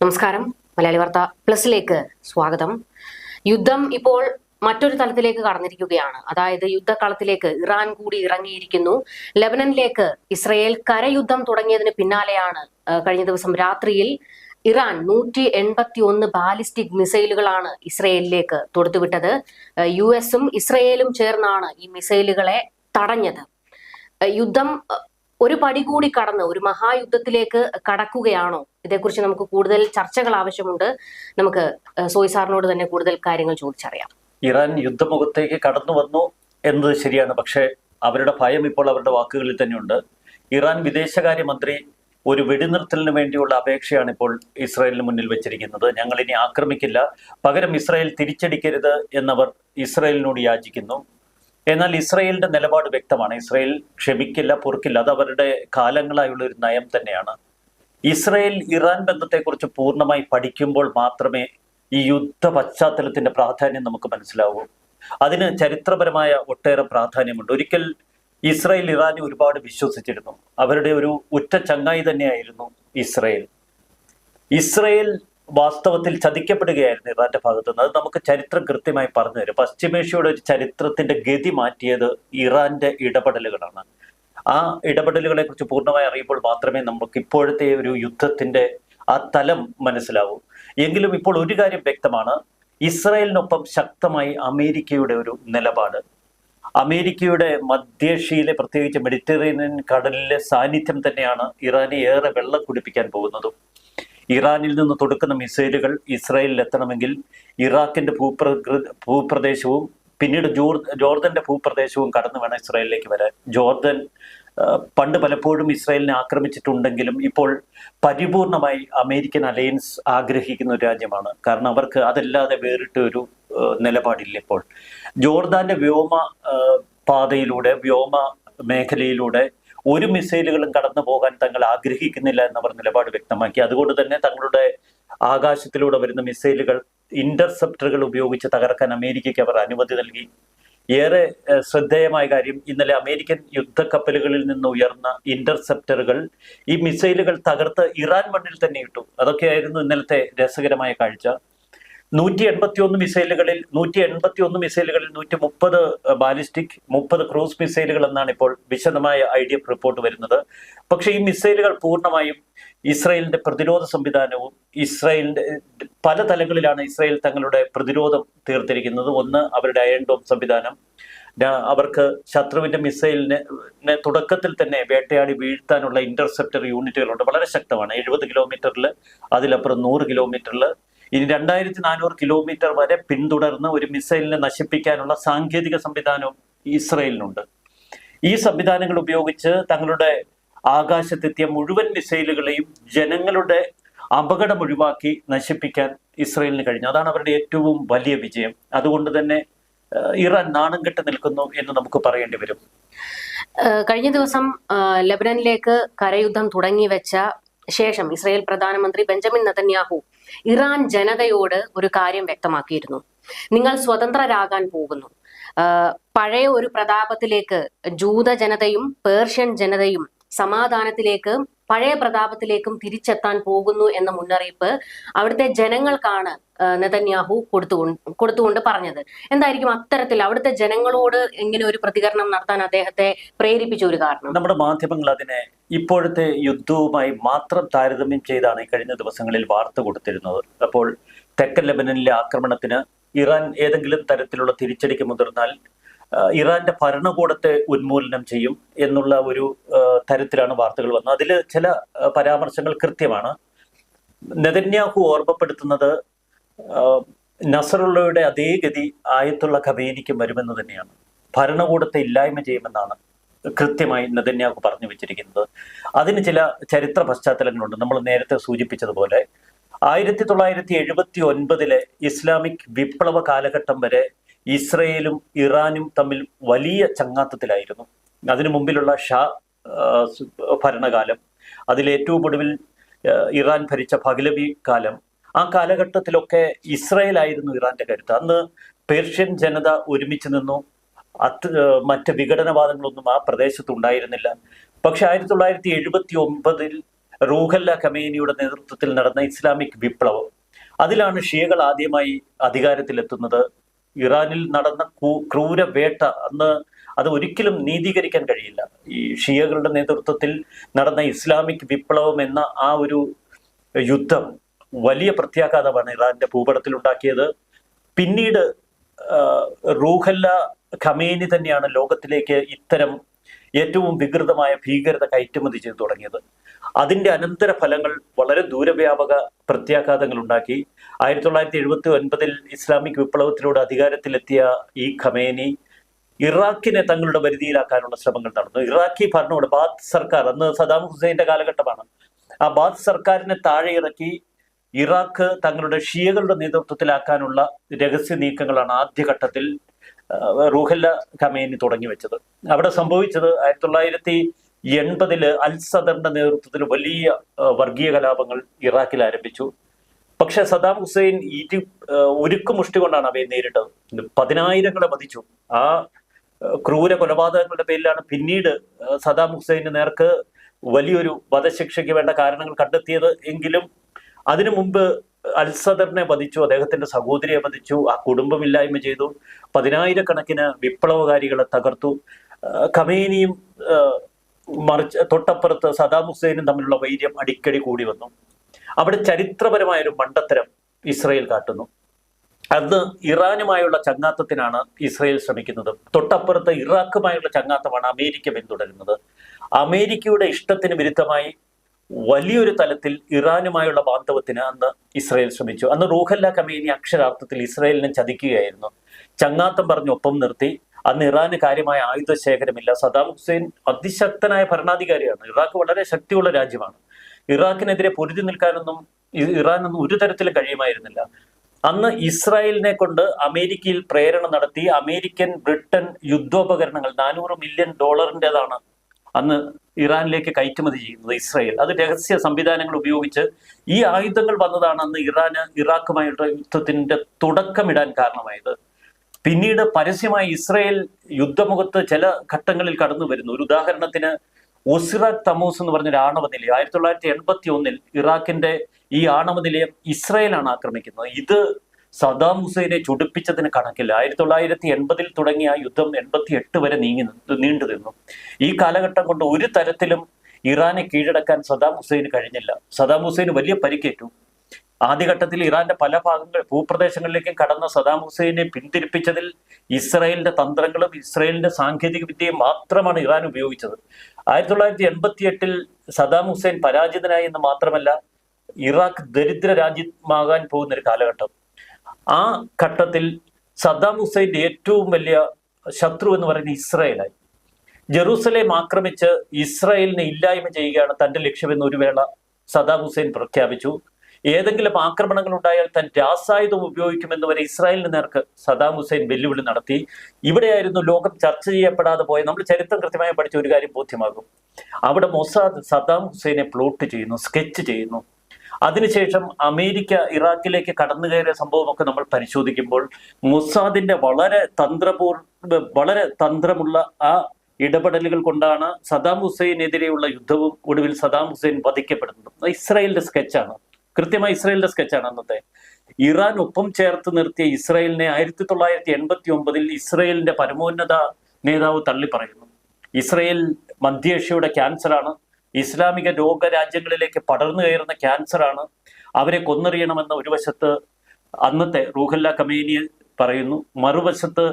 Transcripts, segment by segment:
നമസ്കാരം. മലയാളി വാർത്ത പ്ലസിലേക്ക് സ്വാഗതം. യുദ്ധം ഇപ്പോൾ മറ്റൊരു തലത്തിലേക്ക് കടന്നിരിക്കുകയാണ്. അതായത് യുദ്ധക്കളത്തിലേക്ക് ഇറാൻ കൂടി ഇറങ്ങിയിരിക്കുന്നു. ലെബനനിലേക്ക് ഇസ്രയേൽ കരയുദ്ധം തുടങ്ങിയതിന് പിന്നാലെയാണ് കഴിഞ്ഞ ദിവസം രാത്രിയിൽ ഇറാൻ നൂറ്റി എൺപത്തി ഒന്ന് ബാലിസ്റ്റിക് മിസൈലുകളാണ് ഇസ്രയേലിലേക്ക് തൊടുത്തുവിട്ടത്. യു എസും ഇസ്രയേലും ചേർന്നാണ് ഈ മിസൈലുകളെ തടഞ്ഞത്. യുദ്ധം ഒരു പടി കൂടി കടന്ന് ഒരു മഹായുദ്ധത്തിലേക്ക് കടക്കുകയാണോ? ഇതേക്കുറിച്ച് നമുക്ക് കൂടുതൽ ചർച്ചകൾ ആവശ്യമുണ്ട്. നമുക്ക് സോയിസാറിനോട് സോയി സാറിനോട് തന്നെ കൂടുതൽ കാര്യങ്ങൾ ചോദിച്ചറിയാം. ഇറാൻ യുദ്ധമുഖത്തേക്ക് കടന്നു വന്നു എന്നത് ശരിയാണ്. പക്ഷേ അവരുടെ ഭയം ഇപ്പോൾ അവരുടെ വാക്കുകളിൽ തന്നെയുണ്ട്. ഇറാൻ വിദേശകാര്യമന്ത്രി ഒരു വെടിനിർത്തലിന് വേണ്ടിയുള്ള അപേക്ഷയാണ് ഇപ്പോൾ ഇസ്രായേലിന് മുന്നിൽ വെച്ചിരിക്കുന്നത്. ഞങ്ങൾ ഇനി ആക്രമിക്കില്ല. പകരം ഇസ്രായേൽ തിരിച്ചടിക്കരുത് എന്നവർ ഇസ്രായേലിനോട് യാചിക്കുന്നു. എന്നാൽ ഇസ്രയേലിന്റെ നിലപാട് വ്യക്തമാണ്. ഇസ്രയേൽ ക്ഷമിക്കില്ല പൊറുക്കില്ല. അത് അവരുടെ കാലങ്ങളായുള്ള ഒരു നയം തന്നെയാണ്. ഇസ്രയേൽ ഇറാൻ ബന്ധത്തെക്കുറിച്ച് പൂർണമായി പഠിക്കുമ്പോൾ മാത്രമേ ഈ യുദ്ധ പശ്ചാത്തലത്തിന്റെ പ്രാധാന്യം നമുക്ക് മനസ്സിലാവൂ. അതിന് ചരിത്രപരമായ ഒട്ടേറെ പ്രാധാന്യമുണ്ട്. ഒരിക്കൽ ഇസ്രയേൽ ഇറാനെ ഒരുപാട് വിശ്വസിച്ചിരുന്നു. അവരുടെ ഒരു ഉറ്റ ചങ്ങായി തന്നെയായിരുന്നു ഇസ്രയേൽ. ഇസ്രായേൽ വാസ്തവത്തിൽ ചതിക്കപ്പെടുകയായിരുന്നു ഇറാന്റെ ഭാഗത്തു നിന്ന് അത് നമുക്ക് ചരിത്രം കൃത്യമായി പറഞ്ഞു തരും. പശ്ചിമേഷ്യയുടെ ഒരു ചരിത്രത്തിന്റെ ഗതി മാറ്റിയത് ഇറാന്റെ ഇടപെടലുകളാണ്. ആ ഇടപെടലുകളെ കുറിച്ച് പൂർണമായി അറിയുമ്പോൾ മാത്രമേ നമുക്ക് ഇപ്പോഴത്തെ ഒരു യുദ്ധത്തിന്റെ ആ തലം മനസ്സിലാവൂ. എങ്കിലും ഇപ്പോൾ ഒരു കാര്യം വ്യക്തമാണ്. ഇസ്രായേലിനൊപ്പം ശക്തമായി അമേരിക്കയുടെ ഒരു നിലപാട്. അമേരിക്കയുടെ മധ്യേഷ്യയിലെ പ്രത്യേകിച്ച് മെഡിറ്ററേനിയൻ കടലിലെ സാന്നിധ്യം തന്നെയാണ് ഇറാനെ ഏറെ വെള്ളം കുടിപ്പിക്കാൻ പോകുന്നതും. ഇറാനിൽ നിന്ന് തൊടുക്കുന്ന മിസൈലുകൾ ഇസ്രായേലിൽ എത്തണമെങ്കിൽ ഇറാഖിന്റെ ഭൂപ്രകൃ ഭൂപ്രദേശവും പിന്നീട് ജോർ ജോർദന്റെ ഭൂപ്രദേശവും കടന്നു വേണം ഇസ്രായേലിലേക്ക് വരാൻ. ജോർദൻ പണ്ട് പലപ്പോഴും ഇസ്രായേലിനെ ആക്രമിച്ചിട്ടുണ്ടെങ്കിലും ഇപ്പോൾ പരിപൂർണമായി അമേരിക്കൻ അലയൻസ് ആഗ്രഹിക്കുന്ന ഒരു രാജ്യമാണ്. കാരണം അവർക്ക് അതല്ലാതെ വേറിട്ട ഒരു നിലപാടില്ല ഇപ്പോൾ. ജോർദാന്റെ വ്യോമ പാതയിലൂടെ വ്യോമ മേഖലയിലൂടെ ഒരു മിസൈലുകളും കടന്നു പോകാൻ തങ്ങൾ ആഗ്രഹിക്കുന്നില്ല എന്നവർ നിലപാട് വ്യക്തമാക്കി. അതുകൊണ്ട് തന്നെ തങ്ങളുടെ ആകാശത്തിലൂടെ വരുന്ന മിസൈലുകൾ ഇന്റർസെപ്റ്ററുകൾ ഉപയോഗിച്ച് തകർക്കാൻ അമേരിക്കയ്ക്ക് അവർ അനുമതി നൽകി. ഏറെ ശ്രദ്ധേയമായ കാര്യം ഇന്നലെ അമേരിക്കൻ യുദ്ധക്കപ്പലുകളിൽ നിന്ന് ഉയർന്ന ഇന്റർസെപ്റ്ററുകൾ ഈ മിസൈലുകൾ തകർത്ത് ഇറാൻ മണ്ണിൽ തന്നെ ഇട്ടു. അതൊക്കെയായിരുന്നു ഇന്നലത്തെ രസകരമായ കാഴ്ച. നൂറ്റി എൺപത്തി ഒന്ന് മിസൈലുകളിൽ നൂറ്റി എൺപത്തി ഒന്ന് മിസൈലുകളിൽ നൂറ്റി മുപ്പത് ബാലിസ്റ്റിക് മുപ്പത് ക്രൂസ് മിസൈലുകൾ എന്നാണ് ഇപ്പോൾ വിശദമായ ഐ ഡി എഫ് റിപ്പോർട്ട് വരുന്നത്. പക്ഷേ ഈ മിസൈലുകൾ പൂർണമായും ഇസ്രായേലിന്റെ പ്രതിരോധ സംവിധാനവും ഇസ്രായേലിന്റെ പല തലങ്ങളിലാണ് ഇസ്രായേൽ തങ്ങളുടെ പ്രതിരോധം തീർത്തിരിക്കുന്നത്. ഒന്ന് അവരുടെ അയൺ ഡോം സംവിധാനം. അവർക്ക് ശത്രുവിന്റെ മിസൈലിനെ തുടക്കത്തിൽ തന്നെ വേട്ടയാടി വീഴ്ത്താനുള്ള ഇന്റർസെപ്റ്റർ യൂണിറ്റുകളുണ്ട്. വളരെ ശക്തമാണ്. എഴുപത് കിലോമീറ്ററിൽ അതിലപ്പുറം നൂറ് കിലോമീറ്ററിൽ ഇനി രണ്ടായിരത്തി നാനൂറ് കിലോമീറ്റർ വരെ പിന്തുടർന്ന് ഒരു മിസൈലിനെ നശിപ്പിക്കാനുള്ള സാങ്കേതിക സംവിധാനവും ഇസ്രയേലിനുണ്ട്. ഈ സംവിധാനങ്ങൾ ഉപയോഗിച്ച് തങ്ങളുടെ ആകാശത്തെത്തിയ മുഴുവൻ മിസൈലുകളെയും ജനങ്ങളുടെ അപകടം ഒഴിവാക്കി നശിപ്പിക്കാൻ ഇസ്രയേലിന് കഴിഞ്ഞു. അതാണ് അവരുടെ ഏറ്റവും വലിയ വിജയം. അതുകൊണ്ട് തന്നെ ഇറാൻ നാണം കെട്ട് നിൽക്കുന്നു എന്ന് നമുക്ക് പറയേണ്ടി വരും. കഴിഞ്ഞ ദിവസം ലെബനനിലേക്ക് കരയുദ്ധം തുടങ്ങി വെച്ച ശേഷം ഇസ്രയേൽ പ്രധാനമന്ത്രി ബെഞ്ചമിൻ നതന്യാഹു ഇറാൻ ജനതയോട് ഒരു കാര്യം വ്യക്തമാക്കിയിരുന്നു. നിങ്ങൾ സ്വതന്ത്രരാകാൻ പോകുന്നു. പഴയ ഒരു പ്രതാപത്തിലേക്ക് ജൂത ജനതയും പേർഷ്യൻ ജനതയും സമാധാനത്തിലേക്ക് പഴയ പ്രതാപത്തിലേക്കും തിരിച്ചെത്താൻ പോകുന്നു എന്ന മുന്നറിയിപ്പ് അവിടുത്തെ ജനങ്ങൾക്കാണ് നെതന്യാഹു കൊടുത്തു കൊടുത്തുകൊണ്ട് പറഞ്ഞത്. എന്തായിരിക്കും അത്തരത്തിൽ അവിടുത്തെ ജനങ്ങളോട് ഇങ്ങനെ ഒരു പ്രതികരണം നടത്താൻ അദ്ദേഹത്തെ പ്രേരിപ്പിച്ച ഒരു കാരണം? നമ്മുടെ മാധ്യമങ്ങൾ അതിനെ ഇപ്പോഴത്തെ യുദ്ധവുമായി മാത്രം താരതമ്യം ചെയ്താണ് ഈ കഴിഞ്ഞ ദിവസങ്ങളിൽ വാർത്ത കൊടുത്തിരുന്നത്. അപ്പോൾ തെക്കൻ ലെബനനിലെ ആക്രമണത്തിന് ഇറാൻ ഏതെങ്കിലും തരത്തിലുള്ള തിരിച്ചടിക്ക് മുതിർന്നാൽ ഇറാന്റെ ഭരണകൂടത്തെ ഉന്മൂലനം ചെയ്യും എന്നുള്ള ഒരു തരത്തിലാണ് വാർത്തകൾ വന്നത്. അതിൽ ചില പരാമർശങ്ങൾ കൃത്യമാണ്. നെതന്യാഹു ഓർമ്മപ്പെടുത്തുന്നത് നസറുള്ളയുടെ അതേ ഗതി ആയത്തുള്ള ഖമേനിക്കും വരുമെന്ന് തന്നെയാണ്. ഭരണകൂടത്തെ ഇല്ലായ്മ ചെയ്യുമെന്നാണ് കൃത്യമായി നെതന്യാഹു പറഞ്ഞു വെച്ചിരിക്കുന്നത്. അതിന് ചില ചരിത്ര പശ്ചാത്തലങ്ങളുണ്ട്. നമ്മൾ നേരത്തെ സൂചിപ്പിച്ചതുപോലെ ആയിരത്തി തൊള്ളായിരത്തി എഴുപത്തി ഒൻപതിലെ ഇസ്ലാമിക് വിപ്ലവ കാലഘട്ടം വരെ ഇസ്രയേലും ഇറാനും തമ്മിൽ വലിയ ചങ്ങാത്തത്തിലായിരുന്നു. അതിനു മുമ്പിലുള്ള ഷാ ഭരണകാലം അതിലേറ്റവും ഒടുവിൽ ഇറാൻ ഭരിച്ച ഭഗലബി കാലം ആ കാലഘട്ടത്തിലൊക്കെ ഇസ്രയേലായിരുന്നു ഇറാന്റെ കരുത്ത്. അന്ന് പേർഷ്യൻ ജനത ഒരുമിച്ച് നിന്നു. അത് മറ്റ് വിഘടനവാദങ്ങളൊന്നും ആ പ്രദേശത്ത് ഉണ്ടായിരുന്നില്ല. പക്ഷെ ആയിരത്തി തൊള്ളായിരത്തി എഴുപത്തി ഒമ്പതിൽ റൂഹല്ല കമേനിയുടെ നേതൃത്വത്തിൽ നടന്ന ഇസ്ലാമിക് വിപ്ലവം അതിലാണ് ഷിയകൾ ആദ്യമായി അധികാരത്തിലെത്തുന്നത്. ഇറാനിൽ നടന്ന ക്രൂര വേട്ട അന്ന് അത് ഒരിക്കലും നീതീകരിക്കാൻ കഴിയില്ല. ഈ ഷിയകളുടെ നേതൃത്വത്തിൽ നടന്ന ഇസ്ലാമിക് വിപ്ലവം എന്ന ആ ഒരു യുദ്ധം വലിയ പ്രത്യാഘാതമാണ് ഇറാന്റെ ഭൂപടത്തിൽ ഉണ്ടാക്കിയത്. പിന്നീട് റൂഹല്ല ഖമേനി തന്നെയാണ് ലോകത്തിലേക്ക് ഇത്തരം ഏറ്റവും വികൃതമായ ഭീകരത കയറ്റുമതി ചെയ്തു തുടങ്ങിയത്. അതിന്റെ അനന്തര ഫലങ്ങൾ വളരെ ദൂരവ്യാപക പ്രത്യാഘാതങ്ങൾ ഉണ്ടാക്കി. ആയിരത്തി തൊള്ളായിരത്തി എഴുപത്തി ഒൻപതിൽ ഇസ്ലാമിക് വിപ്ലവത്തിലൂടെ അധികാരത്തിലെത്തിയ ഈ ഖമേനി ഇറാഖിനെ തങ്ങളുടെ പരിധിയിലാക്കാനുള്ള ശ്രമങ്ങൾ നടന്നു. ഇറാഖി ഭരണകൂടം ബാത്ത് സർക്കാർ അന്ന് സദാം ഹുസൈന്റെ കാലഘട്ടമാണ്. ആ ബാത്ത് സർക്കാരിനെ താഴെ ഇറക്കി ഇറാഖ് തങ്ങളുടെ ഷിയകളുടെ നേതൃത്വത്തിലാക്കാനുള്ള രഹസ്യ നീക്കങ്ങളാണ് ആദ്യഘട്ടത്തിൽ റൂഹല്ല ഖമേനി തുടങ്ങി വെച്ചത്. അവിടെ സംഭവിച്ചത് ആയിരത്തി തൊള്ളായിരത്തി എൺപതിൽ അൽ സദറിന്റെ നേതൃത്വത്തിൽ വലിയ വർഗീയ കലാപങ്ങൾ ഇറാഖിൽ ആരംഭിച്ചു. പക്ഷെ സദാം ഹുസൈൻ ഇരു ഉരുക്കു മുഷ്ടി കൊണ്ടാണ് അവയെ നേരിട്ടത്. പതിനായിരങ്ങളെ വധിച്ചു. ആ, ക്രൂര കൊലപാതകങ്ങളുടെ പേരിലാണ് പിന്നീട് സദാം ഹുസൈന് നേർക്ക് വലിയൊരു വധശിക്ഷയ്ക്ക് വേണ്ട കാരണങ്ങൾ കണ്ടെത്തിയത്. എങ്കിലും അതിനു മുമ്പ് അൽസദറിനെ വധിച്ചു അദ്ദേഹത്തിന്റെ സഹോദരിയെ വധിച്ചു ആ കുടുംബമില്ലായ്മ ചെയ്തു പതിനായിരക്കണക്കിന് വിപ്ലവകാരികളെ തകർത്തു. ഖമേനിയും മറിച്ച് തൊട്ടപ്പുറത്ത് സദാം ഹുസൈനും തമ്മിലുള്ള വൈര്യം അടിക്കടി കൂടി വന്നു. അവിടെ ചരിത്രപരമായ ഒരു മണ്ടത്തരം ഇസ്രയേൽ കാട്ടുന്നു. അന്ന് ഇറാനുമായുള്ള ചങ്ങാത്തത്തിനാണ് ഇസ്രയേൽ ശ്രമിക്കുന്നത്. തൊട്ടപ്പുറത്ത് ഇറാഖുമായുള്ള ചങ്ങാത്തമാണ് അമേരിക്ക പിന്തുടരുന്നത്. അമേരിക്കയുടെ ഇഷ്ടത്തിന് വിരുദ്ധമായി വലിയൊരു തലത്തിൽ ഇറാനുമായുള്ള ബാന്ധവത്തിന് അന്ന് ഇസ്രായേൽ ശ്രമിച്ചു. അന്ന് റൂഹല്ല കമേനി അക്ഷരാർത്ഥത്തിൽ ഇസ്രായേലിനെ ചതിക്കുകയായിരുന്നു. ചങ്ങാത്തം പറഞ്ഞ് ഒപ്പം നിർത്തി. അന്ന് ഇറാന് കാര്യമായ ആയുധ ശേഖരമില്ല സദാം ഹുസൈൻ അതിശക്തനായ ഭരണാധികാരിയാണ്. ഇറാഖ് വളരെ ശക്തിയുള്ള രാജ്യമാണ്. ഇറാഖിനെതിരെ പൊരുതി നിൽക്കാനൊന്നും ഇറാനൊന്നും ഒരു തരത്തിലും കഴിയുമായിരുന്നില്ല. അന്ന് ഇസ്രായേലിനെ കൊണ്ട് അമേരിക്കയിൽ പ്രേരണ നടത്തി അമേരിക്കൻ ബ്രിട്ടൻ യുദ്ധോപകരണങ്ങൾ നാനൂറ് മില്യൺ ഡോളറിന്റെതാണ് അന്ന് ഇറാനിലേക്ക് കയറ്റുമതി ചെയ്യുന്നത് ഇസ്രായേൽ. അത് രഹസ്യ സംവിധാനങ്ങൾ ഉപയോഗിച്ച് ഈ ആയുധങ്ങൾ വന്നതാണ് അന്ന് ഇറാന് ഇറാഖുമായുള്ള യുദ്ധത്തിന്റെ തുടക്കമിടാൻ കാരണമായത്. പിന്നീട് പരസ്യമായി ഇസ്രായേൽ യുദ്ധമുഖത്ത് ചില ഘട്ടങ്ങളിൽ കടന്നു വരുന്നു. ഒരു ഉദാഹരണത്തിന് ഒസിറാഖ് തമൂസ് എന്ന് പറഞ്ഞൊരു ആണവ നിലയം ആയിരത്തി തൊള്ളായിരത്തി എൺപത്തി ഒന്നിൽ ഇറാഖിന്റെ ഈ ആണവ നിലയം ഇസ്രായേലാണ് ആക്രമിക്കുന്നത്. ഇത് സദാം ഹുസൈനെ ചുടിപ്പിച്ചതിന് കണക്കില്ല. ആയിരത്തി തൊള്ളായിരത്തി എൺപതിൽ തുടങ്ങിയ ആ യുദ്ധം എൺപത്തി എട്ട് വരെ നീങ്ങി നീണ്ടു നിന്നു. ഈ കാലഘട്ടം കൊണ്ട് ഒരു തരത്തിലും ഇറാനെ കീഴടക്കാൻ സദാം ഹുസൈന് കഴിഞ്ഞില്ല. സദാം ഹുസൈന് വലിയ പരിക്കേറ്റു. ആദ്യഘട്ടത്തിൽ ഇറാന്റെ പല ഭാഗങ്ങൾ ഭൂപ്രദേശങ്ങളിലേക്കും കടന്ന സദാം ഹുസൈനെ പിന്തിരിപ്പിച്ചതിൽ ഇസ്രായേലിന്റെ തന്ത്രങ്ങളും ഇസ്രായേലിന്റെ സാങ്കേതിക വിദ്യയും മാത്രമാണ് ഇറാൻ ഉപയോഗിച്ചത്. ആയിരത്തി തൊള്ളായിരത്തി എൺപത്തി എട്ടിൽ സദാം ഹുസൈൻ പരാജിതനായി എന്ന് മാത്രമല്ല ഇറാഖ് ദരിദ്ര രാജ്യമാകാൻ പോകുന്ന ഒരു കാലഘട്ടം. ആ ഘട്ടത്തിൽ സദ്ദാം ഹുസൈന്റെ ഏറ്റവും വലിയ ശത്രു എന്ന് പറയുന്നത് ഇസ്രായേലായി. ജെറൂസലേം ആക്രമിച്ച് ഇസ്രായേലിനെ ഇല്ലായ്മ ചെയ്യുകയാണ് തന്റെ ലക്ഷ്യമെന്ന് ഒരു വേള സദാം ഹുസൈൻ പ്രഖ്യാപിച്ചു. ഏതെങ്കിലും ആക്രമണങ്ങൾ ഉണ്ടായാൽ താൻ രാസായുധം ഉപയോഗിക്കുമെന്ന് വരെ ഇസ്രായേലിന് നേർക്ക് സദാം ഹുസൈൻ വെല്ലുവിളി നടത്തി. ഇവിടെയായിരുന്നു ലോകം ചർച്ച ചെയ്യപ്പെടാതെ പോയ നമ്മൾ ചരിത്രം കൃത്യമായി പഠിച്ച ഒരു കാര്യം ബോധ്യമാകും. അവിടെ മൊസാദ് സദാം ഹുസൈനെ പ്ലോട്ട് ചെയ്യുന്നു സ്കെച്ച് ചെയ്യുന്നു. അതിനുശേഷം അമേരിക്ക ഇറാഖിലേക്ക് കടന്നു കയറിയ സംഭവമൊക്കെ നമ്മൾ പരിശോധിക്കുമ്പോൾ മൊസാദിന്റെ വളരെ തന്ത്രപൂർ വളരെ തന്ത്രമുള്ള ആ ഇടപെടലുകൾ കൊണ്ടാണ് സദാം ഹുസൈനെതിരെയുള്ള യുദ്ധവും ഒടുവിൽ സദാം ഹുസൈൻ വധിക്കപ്പെടുന്നത്. ഇസ്രായേലിന്റെ സ്കെച്ചാണ്. കൃത്യമായി ഇസ്രായേലിന്റെ സ്കെച്ചാണ് അന്നത്തെ. ഇറാൻ ഒപ്പം ചേർത്ത് നിർത്തിയ ഇസ്രായേലിനെ ആയിരത്തി തൊള്ളായിരത്തി എൺപത്തി ഒമ്പതിൽ ഇസ്രായേലിന്റെ പരമോന്നത നേതാവ് തള്ളി പറയുന്നു ഇസ്രായേൽ മധ്യേഷ്യയുടെ ക്യാൻസറാണ്. ഇസ്ലാമിക ലോകരാജ്യങ്ങളിലേക്ക് പടർന്നു കയറുന്ന ക്യാൻസറാണ് അവരെ കൊന്നെറിയണമെന്ന് ഒരു വശത്ത് അന്നത്തെ റൂഹല്ല കമേനി പറയുന്നു മറുവശത്ത്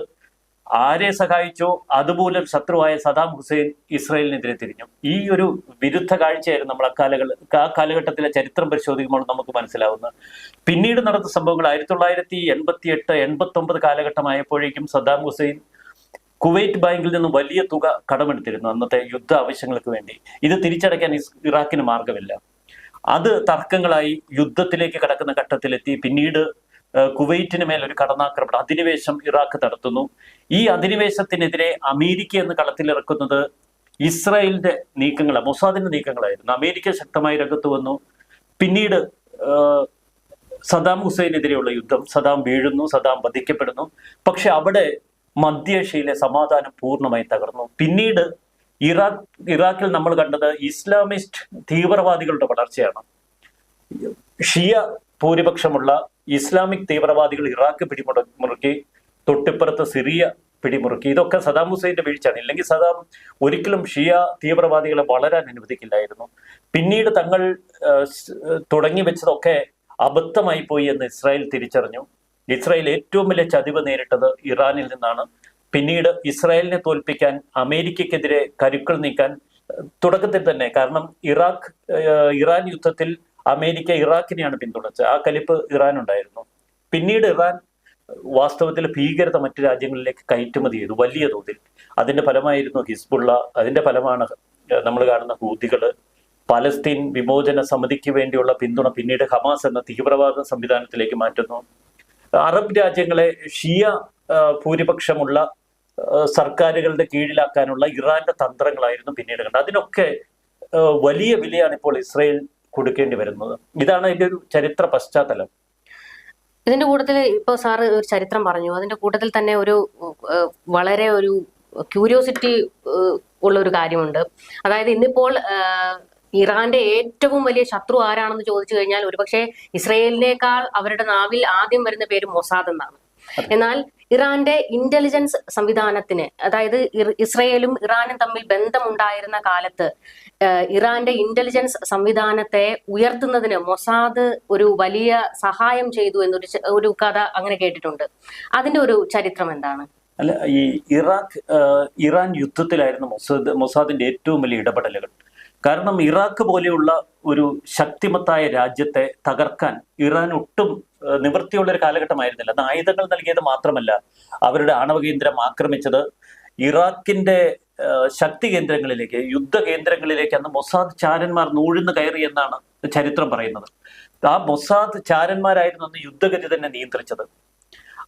ആരെ സഹായിച്ചോ അതുമൂലം ശത്രുവായ സദാം ഹുസൈൻ ഇസ്രായേലിനെതിരെ തിരിഞ്ഞു. ഈ ഒരു വിരുദ്ധ കാഴ്ചയായിരുന്നു നമ്മൾ അക്കാലകൾ ആ കാലഘട്ടത്തിലെ ചരിത്രം പരിശോധിക്കുമ്പോൾ നമുക്ക് മനസ്സിലാവുന്നത്. പിന്നീട് നടന്ന സംഭവങ്ങൾ ആയിരത്തി തൊള്ളായിരത്തി എൺപത്തി എട്ട് എൺപത്തി ഒമ്പത് കാലഘട്ടമായപ്പോഴേക്കും സദ്ദാം ഹുസൈൻ കുവൈറ്റ് ബാങ്കിൽ നിന്നും വലിയ തുക കടമെടുത്തിരുന്നു അന്നത്തെ യുദ്ധ ആവശ്യങ്ങൾക്ക് വേണ്ടി. ഇത് തിരിച്ചടയ്ക്കാൻ ഇറാഖിന് മാർഗമില്ല. അത് തർക്കങ്ങളായി യുദ്ധത്തിലേക്ക് കടക്കുന്ന ഘട്ടത്തിലെത്തി. പിന്നീട് കുവൈറ്റിന് മേൽ ഒരു കടന്നാക്രമണം അധിനിവേശം ഇറാഖ് നടത്തുന്നു. ഈ അധിനിവേശത്തിനെതിരെ അമേരിക്ക എന്ന് കളത്തിലിറക്കുന്നത് ഇസ്രായേലിന്റെ നീക്കങ്ങളാണ് മൊസാദിന്റെ നീക്കങ്ങളായിരുന്നു. അമേരിക്ക ശക്തമായി രംഗത്ത് വന്നു. പിന്നീട് സദാം ഹുസൈനെതിരെയുള്ള യുദ്ധം. സദാം വീഴുന്നു സദാം വധിക്കപ്പെടുന്നു. പക്ഷെ അവിടെ മധ്യേഷ്യയിലെ സമാധാനം പൂർണമായി തകർന്നു. പിന്നീട് ഇറാഖ് ഇറാഖിൽ നമ്മൾ കണ്ടത് ഇസ്ലാമിസ്റ്റ് തീവ്രവാദികളുടെ വളർച്ചയാണ്. ഷിയ ഭൂരിപക്ഷമുള്ള ഇസ്ലാമിക് തീവ്രവാദികൾ ഇറാഖ് പിടിമുട മുറുക്കി തൊട്ടിപ്പുറത്ത് സിറിയ പിടിമുറുക്കി. ഇതൊക്കെ സദാം ഹുസൈന്റെ വീഴ്ചയാണ്. ഇല്ലെങ്കിൽ സദാം ഒരിക്കലും ഷിയ തീവ്രവാദികളെ വളരാൻ അനുവദിക്കില്ലായിരുന്നു. പിന്നീട് തങ്ങൾ തുടങ്ങി വെച്ചതൊക്കെ അബദ്ധമായി പോയി എന്ന് ഇസ്രായേൽ തിരിച്ചറിഞ്ഞു. ഇസ്രായേൽ ഏറ്റവും വലിയ ചതിവ് നേരിട്ടത് ഇറാനിൽ നിന്നാണ്. പിന്നീട് ഇസ്രായേലിനെ തോൽപ്പിക്കാൻ അമേരിക്കക്കെതിരെ കരുക്കൾ നീക്കാൻ തുടക്കത്തിൽ തന്നെ. കാരണം ഇറാഖ് ഇറാൻ യുദ്ധത്തിൽ അമേരിക്ക ഇറാഖിനെയാണ് പിന്തുണച്ചത്. ആ കലിപ്പ് ഇറാൻ ഉണ്ടായിരുന്നു. പിന്നീട് ഇറാൻ വാസ്തവത്തിൽ ഭീകരത മറ്റ് രാജ്യങ്ങളിലേക്ക് കയറ്റുമതി ചെയ്തു വലിയ തോതിൽ. അതിന്റെ ഫലമായിരുന്നു ഹിസ്ബുള്ള അതിന്റെ ഫലമാണ് നമ്മൾ കാണുന്ന ഹൂതികൾ. പലസ്തീൻ വിമോചന സമിതിക്ക് വേണ്ടിയുള്ള പിന്തുണ പിന്നീട് ഹമാസ് എന്ന തീവ്രവാദ സംവിധാനത്തിലേക്ക് മാറ്റുന്നു. അറബ് രാജ്യങ്ങളെ ഷിയ ഭൂരിപക്ഷമുള്ള സർക്കാരുകളുടെ കീഴിലാക്കാനുള്ള ഇറാന്റെ തന്ത്രങ്ങളായിരുന്നു പിന്നീട് കണ്ടത് അതിനൊക്കെ വലിയ വിലയാണ് ഇപ്പോൾ ഇസ്രയേൽ കൊടുക്കേണ്ടി വരുന്നത്. ഇതാണ് അതിന്റെ ഒരു ചരിത്ര പശ്ചാത്തലം. ഇതിന്റെ കൂട്ടത്തിൽ ഇപ്പൊ സാറ് ഒരു ചരിത്രം പറഞ്ഞു. അതിന്റെ കൂട്ടത്തിൽ തന്നെ ഒരു വളരെ ഒരു ക്യൂരിയോസിറ്റി ഉള്ള ഒരു കാര്യമുണ്ട്. അതായത് ഇന്നിപ്പോൾ ഇറാന്റെ ഏറ്റവും വലിയ ശത്രു ആരാണെന്ന് ചോദിച്ചു കഴിഞ്ഞാൽ ഒരുപക്ഷെ ഇസ്രയേലിനേക്കാൾ അവരുടെ നാവിൽ ആദ്യം വരുന്ന പേര് മൊസാദ് എന്നാണ്. എന്നാൽ ഇറാന്റെ ഇന്റലിജൻസ് സംവിധാനത്തിന് അതായത് ഇസ്രയേലും ഇറാനും തമ്മിൽ ബന്ധമുണ്ടായിരുന്ന കാലത്ത് ഇറാന്റെ ഇന്റലിജൻസ് സംവിധാനത്തെ ഉയർത്തുന്നതിന് മൊസാദ് ഒരു വലിയ സഹായം ചെയ്തു എന്നൊരു ഒരു കഥ അങ്ങനെ കേട്ടിട്ടുണ്ട്. അതിന്റെ ഒരു ചരിത്രം എന്താണ്? അല്ല ഈ ഇറാഖ് ഇറാൻ യുദ്ധത്തിലായിരുന്നു മൊസാദ് മൊസാദിന്റെ ഏറ്റവും വലിയ ഇടപെടലുകൾ. കാരണം ഇറാഖ് പോലെയുള്ള ഒരു ശക്തിമത്തായ രാജ്യത്തെ തകർക്കാൻ ഇറാൻ ഒട്ടും നിവൃത്തിയുള്ള ഒരു കാലഘട്ടമായിരുന്നില്ല. അന്ന് ആയുധങ്ങൾ നൽകിയത് മാത്രമല്ല അവരുടെ ആണവ കേന്ദ്രം ആക്രമിച്ചത് ഇറാഖിന്റെ ശക്തി കേന്ദ്രങ്ങളിലേക്ക് യുദ്ധ കേന്ദ്രങ്ങളിലേക്ക് അന്ന് മൊസാദ് ചാരന്മാർ നൂഴ്ന്നു കയറി എന്നാണ് ചരിത്രം പറയുന്നത്. ആ മൊസാദ് ചാരന്മാരായിരുന്നു അന്ന് യുദ്ധഗതി തന്നെ നിയന്ത്രിച്ചത്.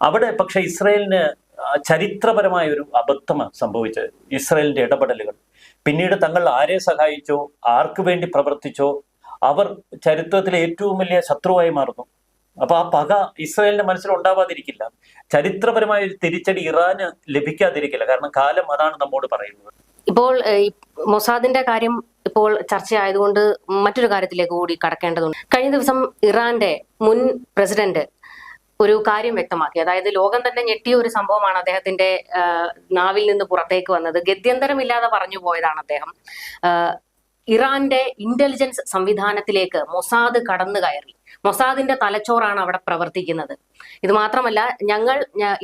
അവിടെ പക്ഷെ ഇസ്രയേലിന് ചരിത്രപരമായ ഒരു അബദ്ധം സംഭവിച്ചത്. ഇസ്രയേലിന്റെ ഇടപെടലുകൾ. പിന്നീട് തങ്ങൾ ആരെ സഹായിച്ചോ? ആർക്ക് വേണ്ടി പ്രവർത്തിച്ചോ? അവർ ചരിത്രത്തിലെ ഏറ്റവും വലിയ ശത്രുവായി മാറുന്നു. അപ്പൊ ആ പക ഇസ്രായേലിന്റെ മനസ്സിൽ ഉണ്ടാവാതിരിക്കില്ല. ചരിത്രപരമായ ഒരു തിരിച്ചടി ഇറാന് ലഭിക്കാതിരിക്കില്ല. കാരണം കാലം അതാണ് നമ്മോട് പറയുന്നത്. ഇപ്പോൾ മൊസാദിന്റെ കാര്യം ഇപ്പോൾ ചർച്ചയായതുകൊണ്ട് മറ്റൊരു കാര്യത്തിലേക്ക് കൂടി കടക്കേണ്ടതുണ്ട്. കഴിഞ്ഞ ദിവസം ഇറാന്റെ മുൻ പ്രസിഡന്റ് ഒരു കാര്യം വ്യക്തമാക്കി. അതായത് ലോകം തന്നെ ഞെട്ടിയ ഒരു സംഭവമാണ് അദ്ദേഹത്തിന്റെ നാവിൽ നിന്ന് പുറത്തേക്ക് വന്നത്. ഗത്യന്തരമില്ലാതെ പറഞ്ഞു പോയതാണ് അദ്ദേഹം. ഇറാന്റെ ഇന്റലിജൻസ് സംവിധാനത്തിലേക്ക് മൊസാദ് കടന്നു കയറി മൊസാദിന്റെ തലച്ചോറാണ് അവിടെ പ്രവർത്തിക്കുന്നത്. ഇത് മാത്രമല്ല ഞങ്ങൾ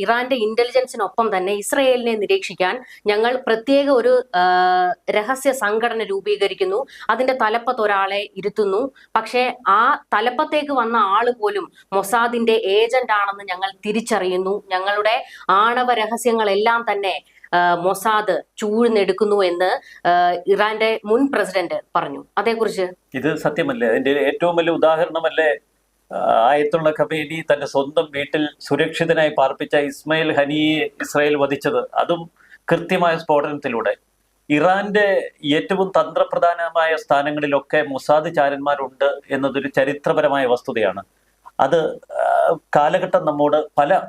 ഇറാന്റെ ഇന്റലിജൻസിനൊപ്പം തന്നെ ഇസ്രയേലിനെ നിരീക്ഷിക്കാൻ ഞങ്ങൾ പ്രത്യേക ഒരു രഹസ്യ സംഘടന രൂപീകരിക്കുന്നു. അതിന്റെ തലപ്പത്ത് ഒരാളെ ഇരുത്തുന്നു. പക്ഷേ ആ തലപ്പത്തേക്ക് വന്ന ആൾ പോലും മൊസാദിന്റെ ഏജന്റ് ആണെന്ന് ഞങ്ങൾ തിരിച്ചറിയുന്നു. ഞങ്ങളുടെ ആണവ രഹസ്യങ്ങളെല്ലാം തന്നെ മൊസാദ് ചൂഴ്ന്നെടുക്കുന്നു എന്ന് ഇറാന്റെ മുൻ പ്രസിഡന്റ് പറഞ്ഞു. അതേക്കുറിച്ച്? ഇത് സത്യമല്ലേ? അതിന്റെ ഏറ്റവും വലിയ ഉദാഹരണമല്ലേ ആയത്തുള്ള ഖമേനി തന്റെ സ്വന്തം വീട്ടിൽ സുരക്ഷിതനായി പാർപ്പിച്ച ഇസ്മയിൽ ഹനിയെ ഇസ്രായേൽ വധിച്ചത്. അതും കൃത്യമായ സ്ഫോടനത്തിലൂടെ. ഇറാന്റെ ഏറ്റവും തന്ത്രപ്രധാനമായ സ്ഥാനങ്ങളിലൊക്കെ മൊസാദ് ചാരന്മാരുണ്ട് എന്നതൊരു ചരിത്രപരമായ വസ്തുതയാണ്. അത് കാലഘട്ടം നമ്മോട് പല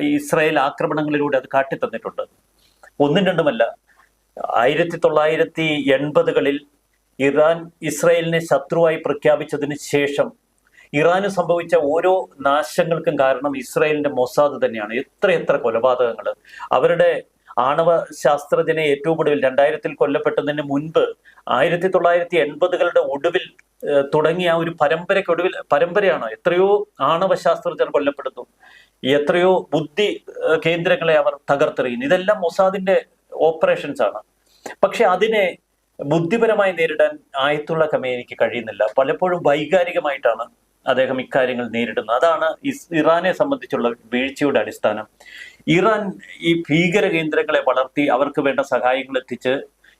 ഇസ്രായേൽ ആക്രമണങ്ങളിലൂടെ അത് കാട്ടിത്തന്നിട്ടുണ്ട്. ഒന്നും രണ്ടുമല്ല. ആയിരത്തി തൊള്ളായിരത്തി എൺപതുകളിൽ ഇറാൻ ഇസ്രായേലിനെ ശത്രുവായി പ്രഖ്യാപിച്ചതിന് ശേഷം ഇറാന് സംഭവിച്ച ഓരോ നാശങ്ങൾക്കും കാരണം ഇസ്രായേലിന്റെ മൊസാദ് തന്നെയാണ്. എത്ര എത്ര കൊലപാതകങ്ങൾ അവരുടെ ആണവ ശാസ്ത്രജ്ഞനെ ഏറ്റവും ഒടുവിൽ രണ്ടായിരത്തിൽ കൊല്ലപ്പെട്ടതിന് മുൻപ് ആയിരത്തി തൊള്ളായിരത്തി എൺപതുകളുടെ ഒടുവിൽ തുടങ്ങിയ ഒരു പരമ്പരയ്ക്കൊടുവിൽ പരമ്പരയാണ്? എത്രയോ ആണവ ശാസ്ത്രജ്ഞർ കൊല്ലപ്പെടുന്നു. എത്രയോ ബുദ്ധി കേന്ദ്രങ്ങളെ അവർ തകർത്തെറിയുന്നു. ഇതെല്ലാം മൊസാദിന്റെ ഓപ്പറേഷൻസ് ആണ്. പക്ഷെ അതിനെ ബുദ്ധിപരമായി നേരിടാൻ ആയത്തുള്ള കമേനിക്ക് കഴിയുന്നില്ല. പലപ്പോഴും വൈകാരികമായിട്ടാണ് അദ്ദേഹം ഇക്കാര്യങ്ങൾ നേരിടുന്നത് അതാണ് ഇറാനെ സംബന്ധിച്ചുള്ള വീഴ്ചയുടെ അടിസ്ഥാനം. ഇറാൻ ഈ ഭീകര കേന്ദ്രങ്ങളെ വളർത്തി അവർക്ക് വേണ്ട സഹായങ്ങൾ എത്തിച്ച്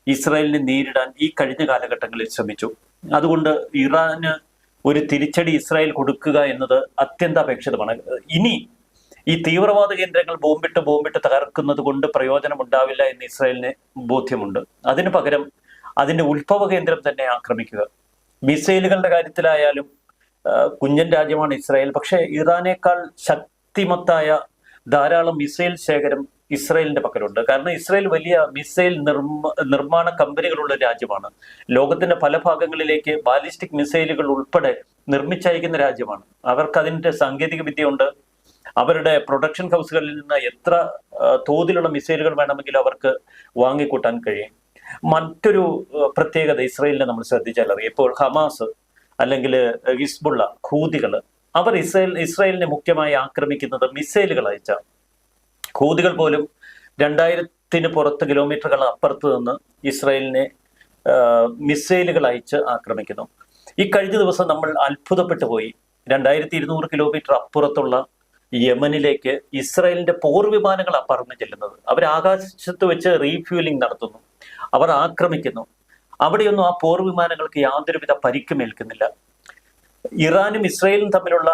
ഇസ്രായേലിനെ നേരിടാൻ ഈ കഴിഞ്ഞ കാലഘട്ടങ്ങളിൽ ശ്രമിച്ചു. അതുകൊണ്ട് ഇറാന് ഒരു തിരിച്ചടി ഇസ്രായേൽ കൊടുക്കുക എന്നത് അത്യന്താപേക്ഷിതമാണ്. ഇനി ഈ തീവ്രവാദ കേന്ദ്രങ്ങൾ ബോംബിട്ട് ബോംബിട്ട് തകർക്കുന്നത് കൊണ്ട് പ്രയോജനം ഉണ്ടാവില്ല എന്ന് ഇസ്രായേലിന് ബോധ്യമുണ്ട്. അതിനു പകരം അതിന്റെ ഉത്ഭവ കേന്ദ്രം തന്നെ ആക്രമിക്കുക. മിസൈലുകളുടെ കാര്യത്തിലായാലും കുഞ്ഞൻ രാജ്യമാണ് ഇസ്രായേൽ. പക്ഷേ ഇറാനേക്കാൾ ശക്തിമത്തായ ധാരാളം മിസൈൽ ശേഖരം ഇസ്രായേലിന്റെ പക്കലുണ്ട്. കാരണം ഇസ്രായേൽ വലിയ മിസൈൽ നിർമ്മ നിർമ്മാണ കമ്പനികളുള്ള രാജ്യമാണ്. ലോകത്തിന്റെ പല ഭാഗങ്ങളിലേക്ക് ബാലിസ്റ്റിക് മിസൈലുകൾ ഉൾപ്പെടെ നിർമ്മിച്ചയക്കുന്ന രാജ്യമാണ്. അവർക്ക് അതിന്റെ സാങ്കേതിക വിദ്യയുണ്ട്. അവരുടെ പ്രൊഡക്ഷൻ ഹൗസുകളിൽ നിന്ന് എത്ര തോതിലുള്ള മിസൈലുകൾ വേണമെങ്കിലും അവർക്ക് വാങ്ങിക്കൂട്ടാൻ കഴിയും. മറ്റൊരു പ്രത്യേകത ഇസ്രായേലിനെ നമ്മൾ ശ്രദ്ധിച്ചാൽ അറിയാം. ഇപ്പോൾ ഹമാസ് അല്ലെങ്കിൽ ഹിസ്ബുള്ള ഖൂദികൾ അവർ ഇസ്രയേൽ ഇസ്രായേലിനെ മുഖ്യമായി ആക്രമിക്കുന്നത് മിസൈലുകൾ അയച്ചാണ്. ഖൂദികൾ പോലും രണ്ടായിരത്തിന് പുറത്ത് കിലോമീറ്ററുകൾ അപ്പുറത്ത് നിന്ന് ഇസ്രായേലിനെ മിസൈലുകൾ അയച്ച് ആക്രമിക്കുന്നു. ഈ കഴിഞ്ഞ ദിവസം നമ്മൾ അത്ഭുതപ്പെട്ടു പോയി. രണ്ടായിരത്തി ഇരുന്നൂറ് കിലോമീറ്റർ അപ്പുറത്തുള്ള യമനിലേക്ക് ഇസ്രായേലിന്റെ പോർ വിമാനങ്ങളാണ് പറന്നു ചെല്ലുന്നത്. അവർ ആകാശത്ത് വെച്ച് റീഫ്യൂലിംഗ് നടത്തുന്നു. അവർ ആക്രമിക്കുന്നു. അവിടെയൊന്നും ആ പോർ വിമാനങ്ങൾക്ക് യാതൊരുവിധ പരിക്കുമേൽക്കുന്നില്ല. ഇറാനും ഇസ്രയേലും തമ്മിലുള്ള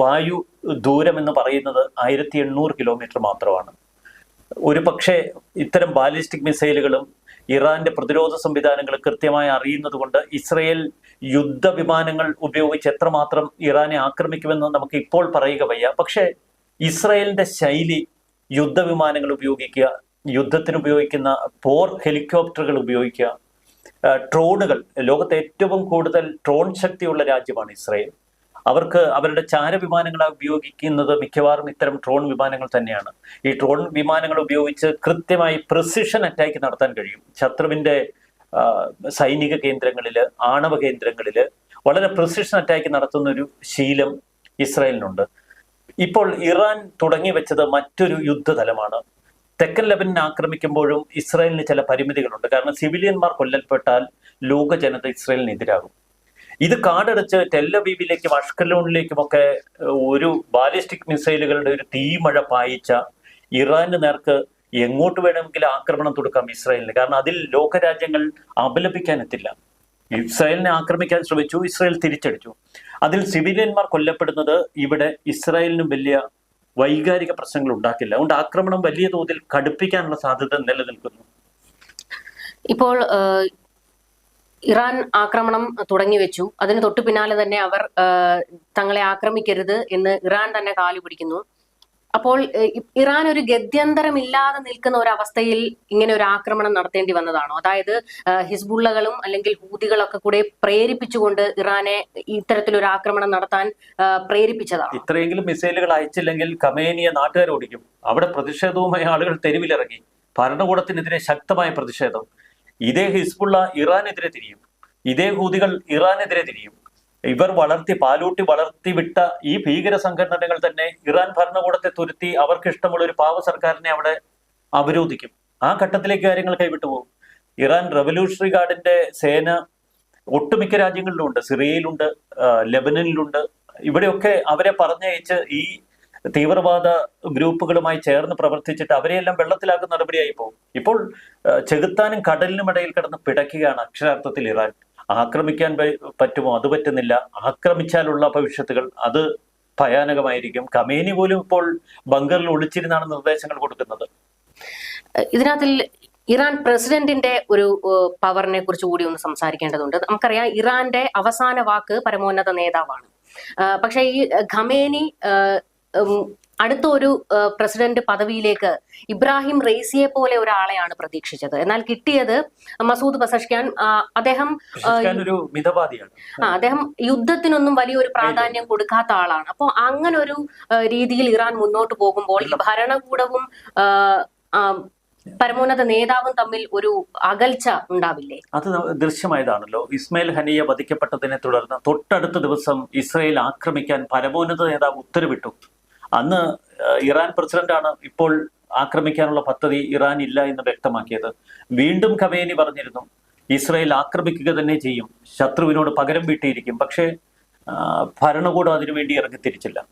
വായു ദൂരം എന്ന് പറയുന്നത് ആയിരത്തി എണ്ണൂറ് കിലോമീറ്റർ മാത്രമാണ്. ഒരു പക്ഷേ ഇത്തരം ബാലിസ്റ്റിക് മിസൈലുകളും ഇറാന്റെ പ്രതിരോധ സംവിധാനങ്ങൾ കൃത്യമായി അറിയുന്നത് കൊണ്ട് ഇസ്രയേൽ യുദ്ധ വിമാനങ്ങൾ ഉപയോഗിച്ച് എത്രമാത്രം ഇറാനെ ആക്രമിക്കുമെന്ന് നമുക്ക് ഇപ്പോൾ പറയുക വയ്യ. പക്ഷേ ഇസ്രയേലിന്റെ ശൈലി യുദ്ധ വിമാനങ്ങൾ ഉപയോഗിക്കുക യുദ്ധത്തിന് ഉപയോഗിക്കുന്ന പോർ ഹെലികോപ്റ്ററുകൾ ഉപയോഗിക്കുക ആ, ഡ്രോണുകൾ ലോകത്തെ ഏറ്റവും കൂടുതൽ ട്രോൺ ശക്തിയുള്ള രാജ്യമാണ് ഇസ്രയേൽ. അവർക്ക് അവരുടെ ചാരവിമാനങ്ങളെ ഉപയോഗിക്കുന്നത് മിക്കവാറും ഇത്തരം ട്രോൺ വിമാനങ്ങൾ തന്നെയാണ്. ഈ ട്രോൺ വിമാനങ്ങൾ ഉപയോഗിച്ച് കൃത്യമായി പ്രിസിഷൻ അറ്റാക്ക് നടത്താൻ കഴിയും. ശത്രുവിന്റെ സൈനിക കേന്ദ്രങ്ങളിൽ ആണവ കേന്ദ്രങ്ങളിൽ വളരെ പ്രിസിഷൻ അറ്റാക്ക് നടത്തുന്ന ഒരു ശീലം ഇസ്രായേലിനുണ്ട്. ഇപ്പോൾ ഇറാൻ തുടങ്ങി വെച്ചത് മറ്റൊരു യുദ്ധതലമാണ്. തെക്കൻ ലെബനൻ ആക്രമിക്കുമ്പോഴും ഇസ്രായേലിന് ചില പരിമിതികളുണ്ട്. കാരണം സിവിലിയന്മാർ കൊല്ലപ്പെട്ടാൽ ലോക ജനത ഇസ്രായേലിനെതിരാകും ഇത് കാടടച്ച് ടെല്ലവീവിലേക്കും അഷ്കലോണിലേക്കുമൊക്കെ ഒരു ബാലിസ്റ്റിക് മിസൈലുകളുടെ ഒരു തീമഴ പായിച്ച ഇറാന് നേർക്ക് എങ്ങോട്ട് വേണമെങ്കിലും ആക്രമണം തുടക്കാം ഇസ്രായേലിന്. കാരണം അതിൽ ലോകരാജ്യങ്ങൾ അപലപിക്കാൻ എത്തില്ല ഇസ്രായേലിനെ ആക്രമിക്കാൻ ശ്രമിച്ചു ഇസ്രായേൽ തിരിച്ചടിച്ചു. അതിൽ സിവിലിയന്മാർ കൊല്ലപ്പെടുന്നത് ഇവിടെ ഇസ്രായേലിനും വലിയ വൈകാരിക പ്രശ്നങ്ങൾ ഉണ്ടാക്കില്ല. അതുകൊണ്ട് ആക്രമണം വലിയ തോതിൽ കടുപ്പിക്കാനുള്ള സാധ്യത നിലനിൽക്കുന്നു. ഇപ്പോൾ ഇറാൻ ആക്രമണം തുടങ്ങി വെച്ചു. അതിന് തൊട്ടു പിന്നാലെ തന്നെ അവർ തങ്ങളെ ആക്രമിക്കരുത് എന്ന് ഇറാൻ തന്നെ കാലു പിടിക്കുന്നു. അപ്പോൾ ഇറാൻ ഒരു ഗത്യന്തരമില്ലാതെ നിൽക്കുന്ന ഒരു അവസ്ഥയിൽ ഇങ്ങനെ ഒരു ആക്രമണം നടത്തേണ്ടി വന്നതാണോ? അതായത് ഹിസ്ബുള്ളകളും അല്ലെങ്കിൽ ഹൂതികളൊക്കെ കൂടെ പ്രേരിപ്പിച്ചുകൊണ്ട് ഇറാനെ ഇത്തരത്തിലൊരു ആക്രമണം നടത്താൻ പ്രേരിപ്പിച്ചതാണോ? ഇത്രയെങ്കിലും മിസൈലുകൾ അയച്ചില്ലെങ്കിൽ കമേനിയെ നാട്ടുകാർ ഓടിക്കും. അവിടെ പ്രതിഷേധവുമായി ആളുകൾ തെരുവിലിറങ്ങി. ഭരണകൂടത്തിനെതിരെ ശക്തമായ പ്രതിഷേധം. ഇതേ ഹിസ്ബുള്ള ഇറാനെതിരെ തിരിയും. ഇതേ ഹൂതികൾ ഇറാനെതിരെ തിരിയും. ഇവർ വളർത്തി പാലൂട്ടി വളർത്തി വിട്ട ഈ ഭീകര സംഘടനകൾ തന്നെ ഇറാൻ ഭരണകൂടത്തെ തുരുത്തി അവർക്ക് ഇഷ്ടമുള്ള ഒരു പാവ സർക്കാരിനെ അവിടെ അവരോധിക്കും. ആ ഘട്ടത്തിലേക്ക് കാര്യങ്ങൾ കൈവിട്ടു പോകും. ഇറാൻ റവല്യൂഷണറി ഗാർഡിന്റെ സേന ഒട്ടുമിക്ക രാജ്യങ്ങളിലുണ്ട്. സിറിയയിലുണ്ട് ലെബനനിലുണ്ട്. ഇവിടെയൊക്കെ അവരെ പറഞ്ഞയച്ച് ഈ തീവ്രവാദ ഗ്രൂപ്പുകളുമായി ചേർന്ന് പ്രവർത്തിച്ചിട്ട് അവരെയെല്ലാം വെള്ളത്തിലാക്കുന്ന നടപടിയായി പോകും. ഇപ്പോൾ ചെകുത്താനും കടലിനും ഇടയിൽ കിടന്ന് പിടയ്ക്കുകയാണ് അക്ഷരാർത്ഥത്തിൽ ഇറാൻ. ആക്രമിക്കാൻ പറ്റുമോ? അത് പറ്റുന്നില്ല. ആക്രമിച്ചാലുള്ള ഭവിഷ്യത്തുകൾ അത് ഭയാനകമായിരിക്കും. കമേനി പോലും ഇപ്പോൾ ബങ്കറിൽ ഒളിച്ചിരുന്നാണ് നിർദ്ദേശങ്ങൾ കൊടുക്കുന്നത്. ഇതിനകത്തിൽ ഇറാൻ പ്രസിഡന്റിന്റെ ഒരു പവറിനെ കുറിച്ച് കൂടി ഒന്ന് സംസാരിക്കേണ്ടതുണ്ട്. നമുക്കറിയാം ഇറാന്റെ അവസാന വാക്ക് പരമോന്നത നേതാവാണ്. പക്ഷേ ഈ ഖമേനി അടുത്ത ഒരു പ്രസിഡന്റ് പദവിയിലേക്ക് ഇബ്രാഹിം റെയ്സിയെ പോലെ ഒരാളെയാണ് പ്രതീക്ഷിച്ചത്. എന്നാൽ കിട്ടിയത് മസൂദ് ബസഷ്ഖാൻ അദ്ദേഹം അദ്ദേഹം യുദ്ധത്തിനൊന്നും വലിയൊരു പ്രാധാന്യം കൊടുക്കാത്ത ആളാണ്. അപ്പോൾ അങ്ങനെ ഒരു രീതിയിൽ ഇറാൻ മുന്നോട്ട് പോകുമ്പോൾ ഈ ഭരണകൂടവും പരമോന്നത നേതാവും തമ്മിൽ ഒരു അകൽച്ച ഉണ്ടാവില്ലേ? അത് ദൃശ്യമായതാണല്ലോ. ഇസ്മയിൽ ഹനിയ വധിക്കപ്പെട്ടതിനെ തുടർന്ന് തൊട്ടടുത്ത ദിവസം ഇസ്രയേൽ ആക്രമിക്കാൻ പരമോന്നത നേതാവ് ഉത്തരവിട്ടു. അന്ന് ഇറാൻ പ്രസിഡന്റാണ് ഇപ്പോൾ ആക്രമിക്കാനുള്ള പദ്ധതി ഇറാൻ ഇല്ല എന്ന് വ്യക്തമാക്കിയത്. വീണ്ടും ഖമേനി പറഞ്ഞിരുന്നു ഇസ്രയേൽ ആക്രമിക്കുക തന്നെ ചെയ്യും ശത്രുവിനോട് പകരം വീട്ടിയിരിക്കും പക്ഷേ ഭരണകൂടം അതിനുവേണ്ടി ഇറങ്ങിത്തിരിച്ചില്ല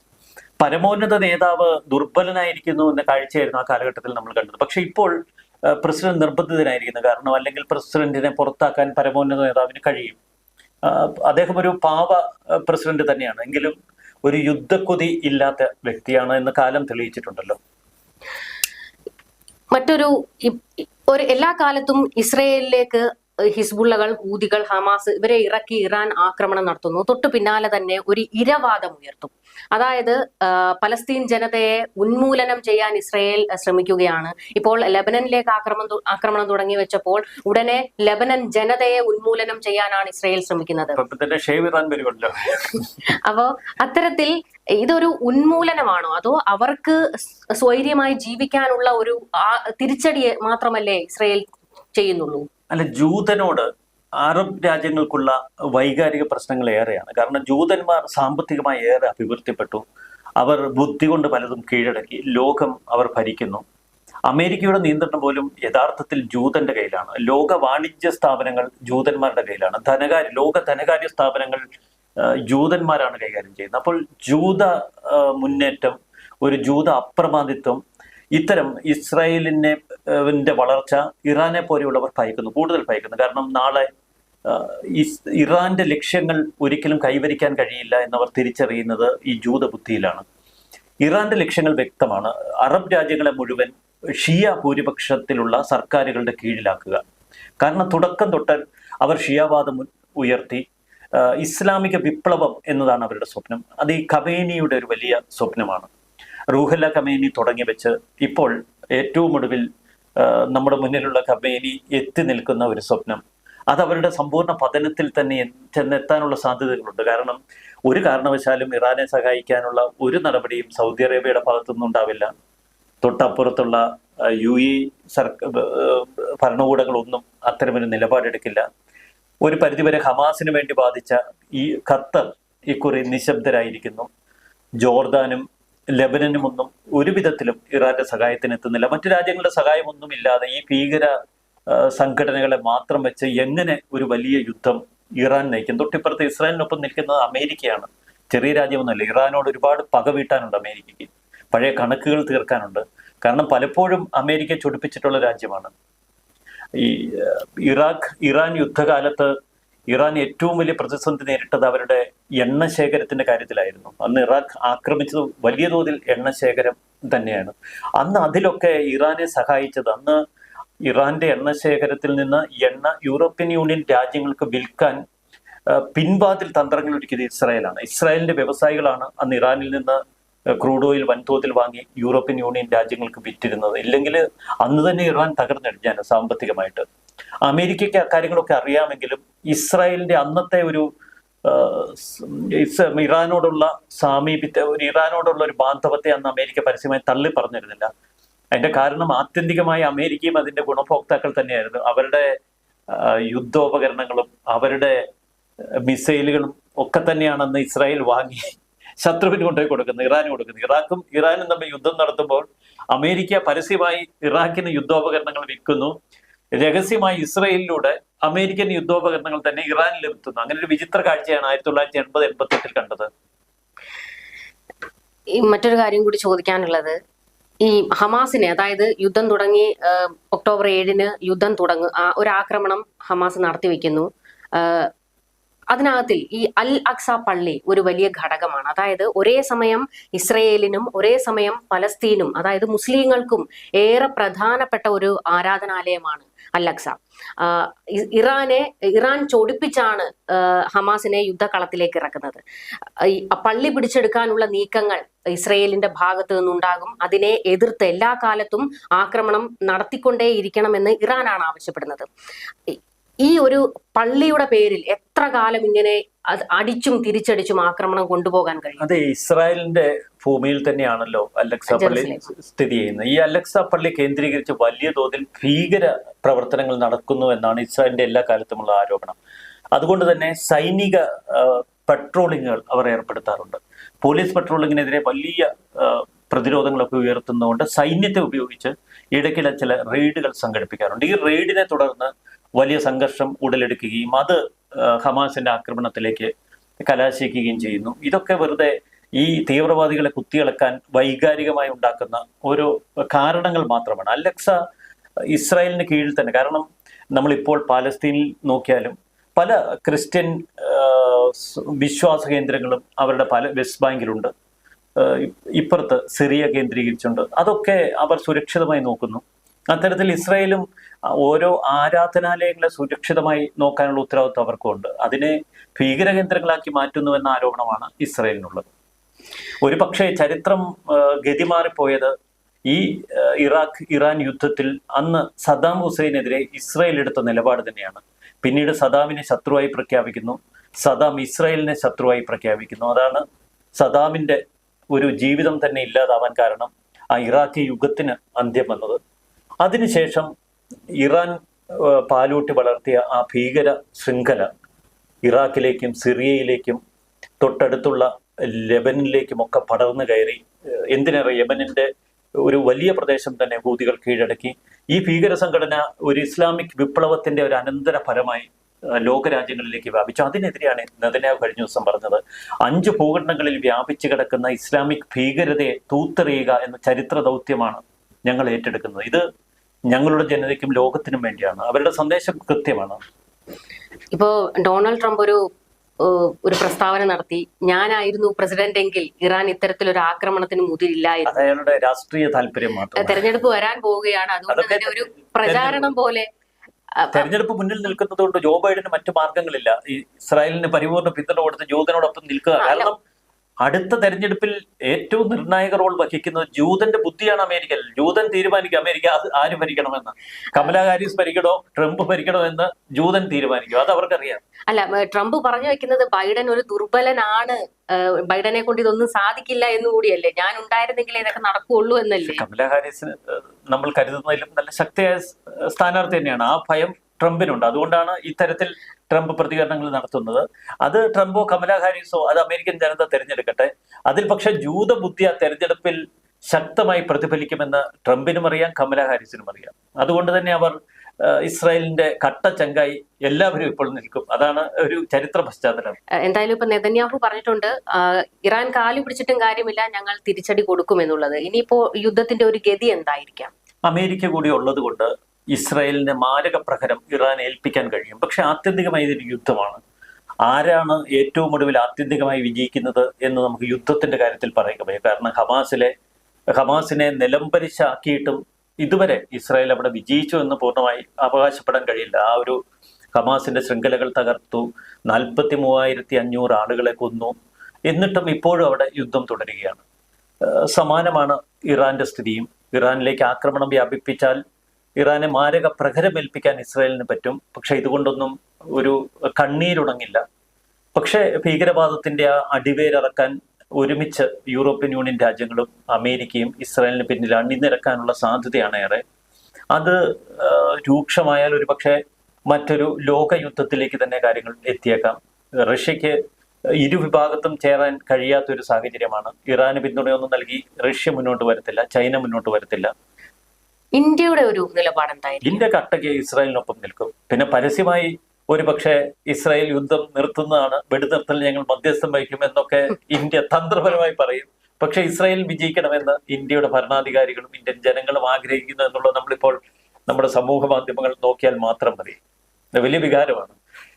പരമോന്നത നേതാവ് ദുർബലനായിരിക്കുന്നു എന്ന കാഴ്ചയായിരുന്നു ആ കാലഘട്ടത്തിൽ നമ്മൾ കണ്ടത്. പക്ഷെ ഇപ്പോൾ പ്രസിഡന്റ് നിർബന്ധിതനായിരിക്കുന്നു. കാരണം അല്ലെങ്കിൽ പ്രസിഡന്റിനെ പുറത്താക്കാൻ പരമോന്നത നേതാവിന് കഴിയും. അദ്ദേഹം ഒരു പാവ പ്രസിഡന്റ് തന്നെയാണ്. എങ്കിലും ഒരു യുദ്ധക്കൊതി ഇല്ലാത്ത വ്യക്തിയാണ് എന്ന് കാലം തെളിയിച്ചിട്ടുണ്ടല്ലോ. മറ്റൊരു ഒരു എല്ലാ കാലത്തും ഇസ്രയേലിലേക്ക് ഹിസ്ബുള്ളകൾ ഊതികൾ ഹമാസ് ഇവരെ ഇറക്കി ഇറാൻ ആക്രമണം നടത്തുന്നു. തൊട്ടു പിന്നാലെ തന്നെ ഒരു ഇരവാദം ഉയർത്തും. അതായത് പലസ്തീൻ ജനതയെ ഉന്മൂലനം ചെയ്യാൻ ഇസ്രയേൽ ശ്രമിക്കുകയാണ്. ഇപ്പോൾ ലബനനിലേക്ക് ആക്രമണം ആക്രമണം തുടങ്ങി വെച്ചപ്പോൾ ഉടനെ ലബനൻ ജനതയെ ഉന്മൂലനം ചെയ്യാനാണ് ഇസ്രയേൽ ശ്രമിക്കുന്നത്. അപ്പോ അത്തരത്തിൽ ഇതൊരു ഉന്മൂലനമാണോ? അതോ അവർക്ക് സ്വൈര്യമായി ജീവിക്കാനുള്ള ഒരു തിരിച്ചടി മാത്രമല്ലേ ഇസ്രയേൽ ചെയ്യുന്നുള്ളൂ? അല്ല ജൂതനോട് അറബ് രാജ്യങ്ങൾക്കുള്ള വൈകാരിക പ്രശ്നങ്ങൾ ഏറെയാണ്. കാരണം ജൂതന്മാർ സാമ്പത്തികമായി ഏറെ അഭിവൃദ്ധിപ്പെട്ടു. അവർ ബുദ്ധി കൊണ്ട് പലതും കീഴടക്കി ലോകം അവർ ഭരിക്കുന്നു. അമേരിക്കയുടെ നിയന്ത്രണം പോലും യഥാർത്ഥത്തിൽ ജൂതന്റെ കയ്യിലാണ്. ലോക വാണിജ്യ സ്ഥാപനങ്ങൾ ജൂതന്മാരുടെ കയ്യിലാണ്. ധനകാര്യ ലോക ധനകാര്യ സ്ഥാപനങ്ങൾ ജൂതന്മാരാണ് കൈകാര്യം ചെയ്യുന്നത്. അപ്പോൾ ജൂത മുന്നേറ്റം ഒരു ജൂത അപ്രമാദിത്വം ഇത്തരം ഇസ്രായേലിനെ ന്റെ വളർച്ച ഇറാനെ പോലെയുള്ളവർ ഭയക്കുന്നു കൂടുതൽ ഭയക്കുന്നു. കാരണം നാളെ ഇറാന്റെ ലക്ഷ്യങ്ങൾ ഒരിക്കലും കൈവരിക്കാൻ കഴിയില്ല എന്നവർ തിരിച്ചറിയുന്നത് ഈ ജൂത ബുദ്ധിയിലാണ് ഇറാന്റെ ലക്ഷ്യങ്ങൾ വ്യക്തമാണ്. അറബ് രാജ്യങ്ങളെ മുഴുവൻ ഷിയ ഭൂരിപക്ഷത്തിലുള്ള സർക്കാരുകളുടെ കീഴിലാക്കുക. കാരണം തുടക്കം തൊട്ട് അവർ ഷിയാവാദം ഉയർത്തി. ഇസ്ലാമിക വിപ്ലവം എന്നതാണ് അവരുടെ സ്വപ്നം. അത് ഈ ഖമേനിയുടെ ഒരു വലിയ സ്വപ്നമാണ്. റൂഹല്ല ഖമേനി തുടങ്ങി വെച്ച് ഇപ്പോൾ ഏറ്റവും ഒടുവിൽ നമ്മുടെ മുന്നിലുള്ള കമ്പനി എത്തി നിൽക്കുന്ന ഒരു സ്വപ്നം. അത് അവരുടെ സമ്പൂർണ പതനത്തിൽ തന്നെ ചെന്നെത്താനുള്ള സാധ്യതകളുണ്ട്. കാരണം ഒരു കാരണവശാലും ഇറാനെ സഹായിക്കാനുള്ള ഒരു നടപടിയും സൗദി അറേബ്യയുടെ ഭാഗത്തുനിന്നും ഉണ്ടാവില്ല. തൊട്ടപ്പുറത്തുള്ള യു ഇ സർക്കാർ ഭരണകൂടങ്ങളൊന്നും അത്തരമൊരു നിലപാടെടുക്കില്ല. ഒരു പരിധിവരെ ഹമാസിന് വേണ്ടി ബാധിച്ച ഈ ഖത്തർ ഇക്കുറി നിശബ്ദരായിരിക്കുന്നു. ജോർദാനും ലെബനനും ഒന്നും ഒരു വിധത്തിലും ഇറാന്റെ സഹായത്തിന് എത്തുന്നില്ല മറ്റു രാജ്യങ്ങളുടെ സഹായമൊന്നും ഇല്ലാതെ ഈ ഭീകര സംഘടനകളെ മാത്രം വെച്ച് എങ്ങനെ ഒരു വലിയ യുദ്ധം ഇറാൻ നയിക്കും? തൊട്ടിപ്പുറത്ത് ഇസ്രായേലിനൊപ്പം നിൽക്കുന്നത് അമേരിക്കയാണ്. ചെറിയ രാജ്യമൊന്നുമല്ല ഇറാനോട് ഒരുപാട് പക വീട്ടാനുണ്ട് അമേരിക്കയ്ക്ക്. പഴയ കണക്കുകൾ തീർക്കാനുണ്ട്. കാരണം പലപ്പോഴും അമേരിക്ക ചൊടിപ്പിച്ചിട്ടുള്ള രാജ്യമാണ്. ഈ ഇറാഖ് ഇറാൻ യുദ്ധകാലത്ത് ഇറാൻ ഏറ്റവും വലിയ പ്രതിസന്ധി നേരിട്ടത് അവരുടെ എണ്ണ ശേഖരത്തിന്റെ കാര്യത്തിലായിരുന്നു. അന്ന് ഇറാഖ് ആക്രമിച്ചത് വലിയ തോതിൽ എണ്ണ ശേഖരം തന്നെയാണ്. അന്ന് അതിലൊക്കെ ഇറാനെ സഹായിച്ചത് അന്ന് ഇറാന്റെ എണ്ണ ശേഖരത്തിൽ നിന്ന് എണ്ണ യൂറോപ്യൻ യൂണിയൻ രാജ്യങ്ങൾക്ക് വിൽക്കാൻ പിൻവാതിൽ തന്ത്രങ്ങൾ ഒരുക്കിയത് ഇസ്രായേലാണ്. ഇസ്രായേലിന്റെ വ്യവസായികളാണ് അന്ന് ഇറാനിൽ നിന്ന് ക്രൂഡ് ഓയിൽ വൻതോതിൽ വാങ്ങി യൂറോപ്യൻ യൂണിയൻ രാജ്യങ്ങൾക്ക് വിറ്റിരുന്നത്. ഇല്ലെങ്കിൽ അന്ന് തന്നെ ഇറാൻ തകർന്നടിഞ്ഞാണ് സാമ്പത്തികമായിട്ട്. അമേരിക്കയ്ക്ക് അക്കാര്യങ്ങളൊക്കെ അറിയാമെങ്കിലും ഇസ്രായേലിന്റെ അന്നത്തെ ഒരു ഇറാനോടുള്ള സാമീപ്യത്തെ ഒരു ഇറാനോടുള്ള ഒരു ബാന്ധവത്തെ അന്ന് അമേരിക്ക പരസ്യമായി തള്ളി പറഞ്ഞിരുന്നില്ല. അതിന്റെ കാരണം ആത്യന്തികമായി അമേരിക്കയും അതിന്റെ ഗുണഭോക്താക്കൾ തന്നെയായിരുന്നു. അവരുടെ യുദ്ധോപകരണങ്ങളും അവരുടെ മിസൈലുകളും ഒക്കെ തന്നെയാണ് അന്ന് ഇസ്രായേൽ വാങ്ങി ശത്രുവിന് കൊണ്ടുപോയി കൊടുക്കുന്നത് ഇറാന് കൊടുക്കുന്നത്. ഇറാഖും ഇറാനും തമ്മിൽ യുദ്ധം നടത്തുമ്പോൾ അമേരിക്ക പരസ്യമായി ഇറാഖിന് യുദ്ധോപകരണങ്ങൾ വിൽക്കുന്നു. രഹസ്യമായി ഇസ്രയേലിലൂടെ അമേരിക്കൻ യുദ്ധോപകരണങ്ങൾ തന്നെ ഇറാനിൽ എത്തുന്നു. അങ്ങനെ ഒരു വിചിത്ര കാഴ്ചയാണ് ആയിരത്തി തൊള്ളായിരത്തി എൺപത് എൺപത്തി എട്ടിൽ കണ്ടത് മറ്റൊരു കാര്യം കൂടി ചോദിക്കാനുള്ളത്. ഈ ഹമാസിനെ അതായത് യുദ്ധം തുടങ്ങി ഒക്ടോബർ ഏഴിന് യുദ്ധം തുടങ്ങും ഒരു ആക്രമണം ഹമാസ് നടത്തി വെക്കുന്നു. അതിനകത്തിൽ ഈ അൽ അക്സ പള്ളി ഒരു വലിയ ഘടകമാണ്. അതായത് ഒരേ സമയം ഇസ്രയേലിനും ഒരേ സമയം പലസ്തീനും അതായത് മുസ്ലിങ്ങൾക്കും ഏറെ പ്രധാനപ്പെട്ട ഒരു ആരാധനാലയമാണ് അൽ അക്സ. ഇറാനെ ഇറാൻ ചൊടിപ്പിച്ചാണ് ഹമാസിനെ യുദ്ധകളത്തിലേക്ക് ഇറക്കുന്നത്. പള്ളി പിടിച്ചെടുക്കാനുള്ള നീക്കങ്ങൾ ഇസ്രയേലിന്റെ ഭാഗത്ത് നിന്നുണ്ടാകും. അതിനെ എതിർത്ത് എല്ലാ കാലത്തും ആക്രമണം നടത്തിക്കൊണ്ടേയിരിക്കണമെന്ന് ഇറാനാണ് ആവശ്യപ്പെടുന്നത്. ഈ- ഒരു പള്ളിയുടെ പേരിൽ എത്ര കാലം ഇങ്ങനെ അടിച്ചും തിരിച്ചടിച്ചും ആക്രമണം കൊണ്ടുപോകാൻ കഴിയും? അതെ ഇസ്രായേലിന്റെ ഭൂമിയിൽ തന്നെയാണല്ലോ അലക്സ പള്ളി സ്ഥിതി ചെയ്യുന്നത്. ഈ അലക്സ പള്ളി കേന്ദ്രീകരിച്ച് വലിയ തോതിൽ ഭീകര പ്രവർത്തനങ്ങൾ നടക്കുന്നു എന്നാണ് ഇസ്രായേലിന്റെ എല്ലാ കാലത്തുമുള്ള ആരോപണം. അതുകൊണ്ട് തന്നെ സൈനിക പട്രോളിങ്ങുകൾ അവർ ഏർപ്പെടുത്താറുണ്ട്. പോലീസ് പട്രോളിങ്ങിനെതിരെ വലിയ പ്രതിരോധങ്ങളൊക്കെ ഉയർത്തുന്നതുകൊണ്ട് സൈന്യത്തെ ഉപയോഗിച്ച് ഇടയ്ക്കിടെ ചില റെയ്ഡുകൾ സംഘടിപ്പിക്കാറുണ്ട്. ഈ റെയ്ഡിനെ തുടർന്ന് വലിയ സംഘർഷം ഉടലെടുക്കുകയും അത് ഹമാസിന്റെ ആക്രമണത്തിലേക്ക് കലാശിക്കുകയും ചെയ്യുന്നു. ഇതൊക്കെ വെറുതെ ഈ തീവ്രവാദികളെ കുത്തിയിളക്കാൻ വൈകാരികമായി ഉണ്ടാക്കുന്ന ഓരോ കാരണങ്ങൾ മാത്രമാണ്. അലക്സ ഇസ്രായേലിന് കീഴിൽ തന്നെ കാരണം നമ്മളിപ്പോൾ പാലസ്തീനിൽ നോക്കിയാലും പല ക്രിസ്ത്യൻ വിശ്വാസ കേന്ദ്രങ്ങളും അവരുടെ പല വെസ്റ്റ് ബാങ്കിലുണ്ട്. ഇപ്പുറത്ത് സിറിയ കേന്ദ്രീകരിച്ചുണ്ട്. അതൊക്കെ അവർ സുരക്ഷിതമായി നോക്കുന്നു. അത്തരത്തിൽ ഇസ്രായേലും ഓരോ ആരാധനാലയങ്ങളെ സുരക്ഷിതമായി നോക്കാനുള്ള ഉത്തരവാദിത്വം അവർക്കുണ്ട്. അതിനെ ഭീകര കേന്ദ്രങ്ങളാക്കി മാറ്റുന്നുവെന്ന ആരോപണമാണ് ഇസ്രായേലിനുള്ളത്. ഒരു പക്ഷേ ചരിത്രം ഗതി ഗതിമാറിപ്പോയത് ഈ ഇറാഖ് ഇറാൻ യുദ്ധത്തിൽ അന്ന് സദ്ദാം ഹുസൈനെതിരെ ഇസ്രായേൽ എടുത്ത നിലപാട് തന്നെയാണ്. പിന്നീട് സദാമിനെ ശത്രുവായി പ്രഖ്യാപിക്കുന്നു. സദാം ഇസ്രായേലിനെ ശത്രുവായി പ്രഖ്യാപിക്കുന്നു. അതാണ് സദാമിന്റെ ഒരു ജീവിതം തന്നെ ഇല്ലാതാവാൻ കാരണം ആ ഇറാഖി യുഗത്തിന് അന്ത്യം വന്നത്. അതിനുശേഷം ഇറാൻ പാലൂട്ടി വളർത്തിയ ആ ഭീകര ശൃംഖല ഇറാഖിലേക്കും സിറിയയിലേക്കും തൊട്ടടുത്തുള്ള ലെബനിലേക്കും ഒക്കെ പടർന്നു കയറി. എന്തിനേറെ യമനിന്റെ ഒരു വലിയ പ്രദേശം തന്നെ ഹൂതികൾ കീഴടക്കി. ഈ ഭീകര സംഘടന ഒരു ഇസ്ലാമിക് വിപ്ലവത്തിന്റെ ഒരു അനന്തര ഫലമായി ലോകരാജ്യങ്ങളിലേക്ക് വ്യാപിച്ചു. അതിനെതിരെയാണ് നെതന്യാഹു കഴിഞ്ഞ ദിവസം പറഞ്ഞത്. അഞ്ച് ഭൂഖണ്ഡങ്ങളിൽ വ്യാപിച്ചു കിടക്കുന്ന ഇസ്ലാമിക് ഭീകരതയെ തൂത്തെറിയുക എന്ന ചരിത്ര ദൗത്യമാണ് ഞങ്ങൾ ഏറ്റെടുക്കുന്നത്. ഇത് ഞങ്ങളുടെ ജനതയ്ക്കും ലോകത്തിനും വേണ്ടിയാണ്. അവരുടെ സന്ദേശം കൃത്യമാണ്. ഇപ്പോ ഡൊണാൾഡ് ട്രംപ് ഒരു ഒരു പ്രസ്താവന നടത്തി. ഞാനായിരുന്നു പ്രസിഡന്റ് എങ്കിൽ ഇറാൻ ഇത്തരത്തിലൊരു ആക്രമണത്തിന് മുതിരില്ലായിരുന്നു. അയാളുടെ രാഷ്ട്രീയ താല്പര്യം മാത്രം തെരഞ്ഞെടുപ്പ് വരാൻ പോവുകയാണ്. അതുകൊണ്ട് തന്നെ ഒരു പ്രചാരണം പോലെ തെരഞ്ഞെടുപ്പ് മുന്നിൽ നിൽക്കുന്നത് കൊണ്ട് ജോ ബൈഡന് മറ്റു മാർഗങ്ങളില്ല. ഇസ്രായേലിന് പരിപൂർണ പിന്തുണ കൊടുത്ത് ജൂതനോടൊപ്പം നിൽക്കുക. കാരണം അടുത്ത തെരഞ്ഞെടുപ്പിൽ ഏറ്റവും നിർണായക റോൾ വഹിക്കുന്നത് ജൂതന്റെ ബുദ്ധിയാണ് അമേരിക്കയിൽ ജൂതൻ തീരുമാനിക്കും. അമേരിക്ക അത് ആര് ഭരിക്കണമെന്ന്? കമലാ ഹാരിസ് ഭരിക്കണോ? ട്രംപ് ഭരിക്കണോ എന്ന് ജൂതൻ തീരുമാനിക്കും. അത് അവർക്കറിയാം. അല്ല ട്രംപ് പറഞ്ഞു വെക്കുന്നത് ബൈഡൻ ഒരു ദുർബലനാണ്. ബൈഡനെ കൊണ്ട് ഇതൊന്നും സാധിക്കില്ല എന്ന് കൂടിയല്ലേ? ഞാൻ ഉണ്ടായിരുന്നെങ്കിലേ ഇതൊക്കെ നടക്കുകയുള്ളൂ എന്നല്ലേ? കമലാ ഹാരിസിന് നമ്മൾ കരുതുന്നതിലും നല്ല ശക്തിയായ സ്ഥാനാർത്ഥി തന്നെയാണ്. ആ ഭയം ട്രംപിനുണ്ട്. അതുകൊണ്ടാണ് ഇത്തരത്തിൽ ട്രംപ് പ്രതികരണങ്ങൾ നടത്തുന്നത്. അത് ട്രംപോ കമലാ ഹാരിസോ അത് അമേരിക്കൻ ജനത തിരഞ്ഞെടുക്കട്ടെ. അതിൽ പക്ഷെ ജൂത ബുദ്ധി ആ തെരഞ്ഞെടുപ്പിൽ ശക്തമായി പ്രതിഫലിക്കുമെന്ന് ട്രംപിനും അറിയാം കമലാ ഹാരിസിനും അറിയാം. അതുകൊണ്ട് തന്നെ അവർ ഇസ്രായേലിന്റെ കട്ട ചങ്കായി എല്ലാവരും ഇപ്പോൾ നിൽക്കും. അതാണ് ഒരു ചരിത്ര പശ്ചാത്തലം. എന്തായാലും ഇപ്പൊ നെതന്യാഹു പറഞ്ഞിട്ടുണ്ട് ഇറാൻ കാലു പിടിച്ചിട്ടും കാര്യമില്ല ഞങ്ങൾ തിരിച്ചടി കൊടുക്കും എന്നുള്ളത്. ഇനിയിപ്പോ യുദ്ധത്തിന്റെ ഒരു ഗതി എന്തായിരിക്കാം? അമേരിക്ക കൂടി ഉള്ളത് കൊണ്ട് ഇസ്രായേലിനെ മാരക പ്രഹരം ഇറാൻ ഏൽപ്പിക്കാൻ കഴിയും. പക്ഷെ ആത്യന്തികമായി ഇതൊരു യുദ്ധമാണ്. ആരാണ് ഏറ്റവും ഒടുവിൽ ആത്യന്തികമായി വിജയിക്കുന്നത് എന്ന് നമുക്ക് യുദ്ധത്തിന്റെ കാര്യത്തിൽ പറയുക കാരണം ഹമാസിലെ ഹമാസിനെ നിലംപരിശാക്കിയിട്ടും ഇതുവരെ ഇസ്രായേൽ അവിടെ വിജയിച്ചു എന്ന് പൂർണമായി അവകാശപ്പെടാൻ കഴിയില്ല. ആ ഒരു ഹമാസിന്റെ ശൃംഖലകൾ തകർത്തു നാൽപ്പത്തി മൂവായിരത്തി അഞ്ഞൂറ് ആളുകളെ കൊന്നു. എന്നിട്ടും ഇപ്പോഴും അവിടെ യുദ്ധം തുടരുകയാണ്. സമാനമാണ് ഇറാന്റെ സ്ഥിതിയും. ഇറാനിലേക്ക് ആക്രമണം വ്യാപിപ്പിച്ചാൽ ഇറാനെ മാരക പ്രഹരമേൽപ്പിക്കാൻ ഇസ്രായേലിന് പറ്റും. പക്ഷെ ഇതുകൊണ്ടൊന്നും ഒരു കണ്ണീരുണങ്ങില്ല. പക്ഷെ ഭീകരവാദത്തിന്റെ ആ അടിവേരിറക്കാൻ ഒരുമിച്ച് യൂറോപ്യൻ യൂണിയൻ രാജ്യങ്ങളും അമേരിക്കയും ഇസ്രായേലിന് പിന്നിൽ അണിനിരക്കാനുള്ള സാധ്യതയാണ് ഏറെ. അത് രൂക്ഷമായാൽ ഒരു പക്ഷേ മറ്റൊരു ലോകയുദ്ധത്തിലേക്ക് തന്നെ കാര്യങ്ങൾ എത്തിയേക്കാം. റഷ്യക്ക് ഇരുവിഭാഗത്തും ചേരാൻ കഴിയാത്ത ഒരു സാഹചര്യമാണ്. ഇറാന് പിന്തുണയൊന്നും നൽകി റഷ്യ മുന്നോട്ട് വരത്തില്ല ചൈന മുന്നോട്ട് വരത്തില്ല. ഇന്ത്യയുടെ ഒരു നിലപാട് എന്തായിരിക്കും ഇന്ത്യ കട്ടയ്ക്ക് ഇസ്രായേലിനൊപ്പം നിൽക്കും. പിന്നെ പരസ്യമായി ഒരു പക്ഷേ ഇസ്രായേൽ യുദ്ധം നിർത്തുന്നതാണ് വെടിനിർത്തൽ ഞങ്ങൾ മധ്യസ്ഥം വഹിക്കും എന്നൊക്കെ ഇന്ത്യ തന്ത്രപരമായി പറയും. പക്ഷെ ഇസ്രായേൽ വിജയിക്കണമെന്ന് ഇന്ത്യയുടെ ഭരണാധികാരികളും ഇന്ത്യൻ ജനങ്ങളും ആഗ്രഹിക്കുന്നു എന്നുള്ളത് നമ്മളിപ്പോൾ നമ്മുടെ സമൂഹ മാധ്യമങ്ങൾ നോക്കിയാൽ മാത്രം മതി. വലിയ വികാരമാണ്.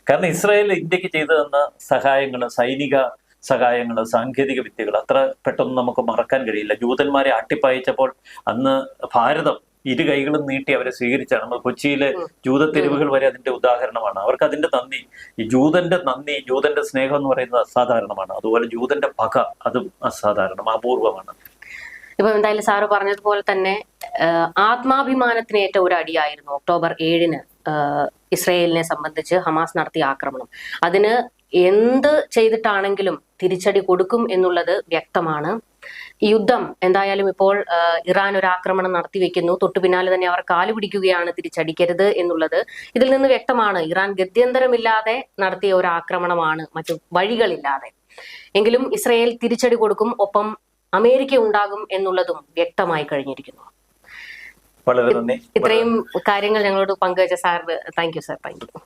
കാരണം ഇസ്രായേൽ ഇന്ത്യയ്ക്ക് ചെയ്തു തന്ന സഹായങ്ങൾ സൈനിക സഹായങ്ങൾ സാങ്കേതിക വിദ്യകൾ അത്ര പെട്ടെന്ന് നമുക്ക് മറക്കാൻ കഴിയില്ല. ജൂതന്മാരെ ആട്ടിപ്പായിച്ചപ്പോൾ അന്ന് ഭാരതം ഇരു കൈകളും നീട്ടി അവരെ സ്വീകരിച്ചാണ്. നമ്മൾ കൊച്ചിയിലെ ജൂത തെരുവുകൾ വരെ അതിന്റെ ഉദാഹരണമാണ്. അവർക്ക് അതിന്റെ നന്ദി. ഈ ജൂതന്റെ നന്ദി ജൂതന്റെ സ്നേഹം എന്ന് പറയുന്നത് അസാധാരണമാണ്. അതുപോലെ ജൂതന്റെ പക അതും അസാധാരണം അപൂർവമാണ്. ഇപ്പൊ എന്തായാലും സാറ് പറഞ്ഞതുപോലെ തന്നെ ആത്മാഭിമാനത്തിന് ഏറ്റ ഒരു അടിയായിരുന്നു ഒക്ടോബർ ഏഴിന് ഇസ്രയേലിനെ സംബന്ധിച്ച് ഹമാസ് നടത്തിയ ആക്രമണം. അതിന് എന്ത് ചെയ്തിട്ടാണെങ്കിലും തിരിച്ചടി കൊടുക്കും എന്നുള്ളത് വ്യക്തമാണ്. യുദ്ധം എന്തായാലും ഇപ്പോൾ ഇറാൻ ഒരു ആക്രമണം നടത്തി വെക്കുന്നു. തൊട്ടു പിന്നാലെ തന്നെ അവർ കാലു പിടിക്കുകയാണ് തിരിച്ചടിക്കരുത് എന്നുള്ളത് ഇതിൽ നിന്ന് വ്യക്തമാണ്. ഇറാൻ ഗത്യന്തരമില്ലാതെ നടത്തിയ ഒരു ആക്രമണമാണ് മറ്റു വഴികളില്ലാതെ. എങ്കിലും ഇസ്രയേൽ തിരിച്ചടി കൊടുക്കും ഒപ്പം അമേരിക്ക ഉണ്ടാകും എന്നുള്ളതും വ്യക്തമായി കഴിഞ്ഞിരിക്കുന്നു. വളരെ നന്ദി. ഇത്രയും കാര്യങ്ങൾ ഞങ്ങളോട് പങ്കുവച്ച സാറിന് thank you sir thank you.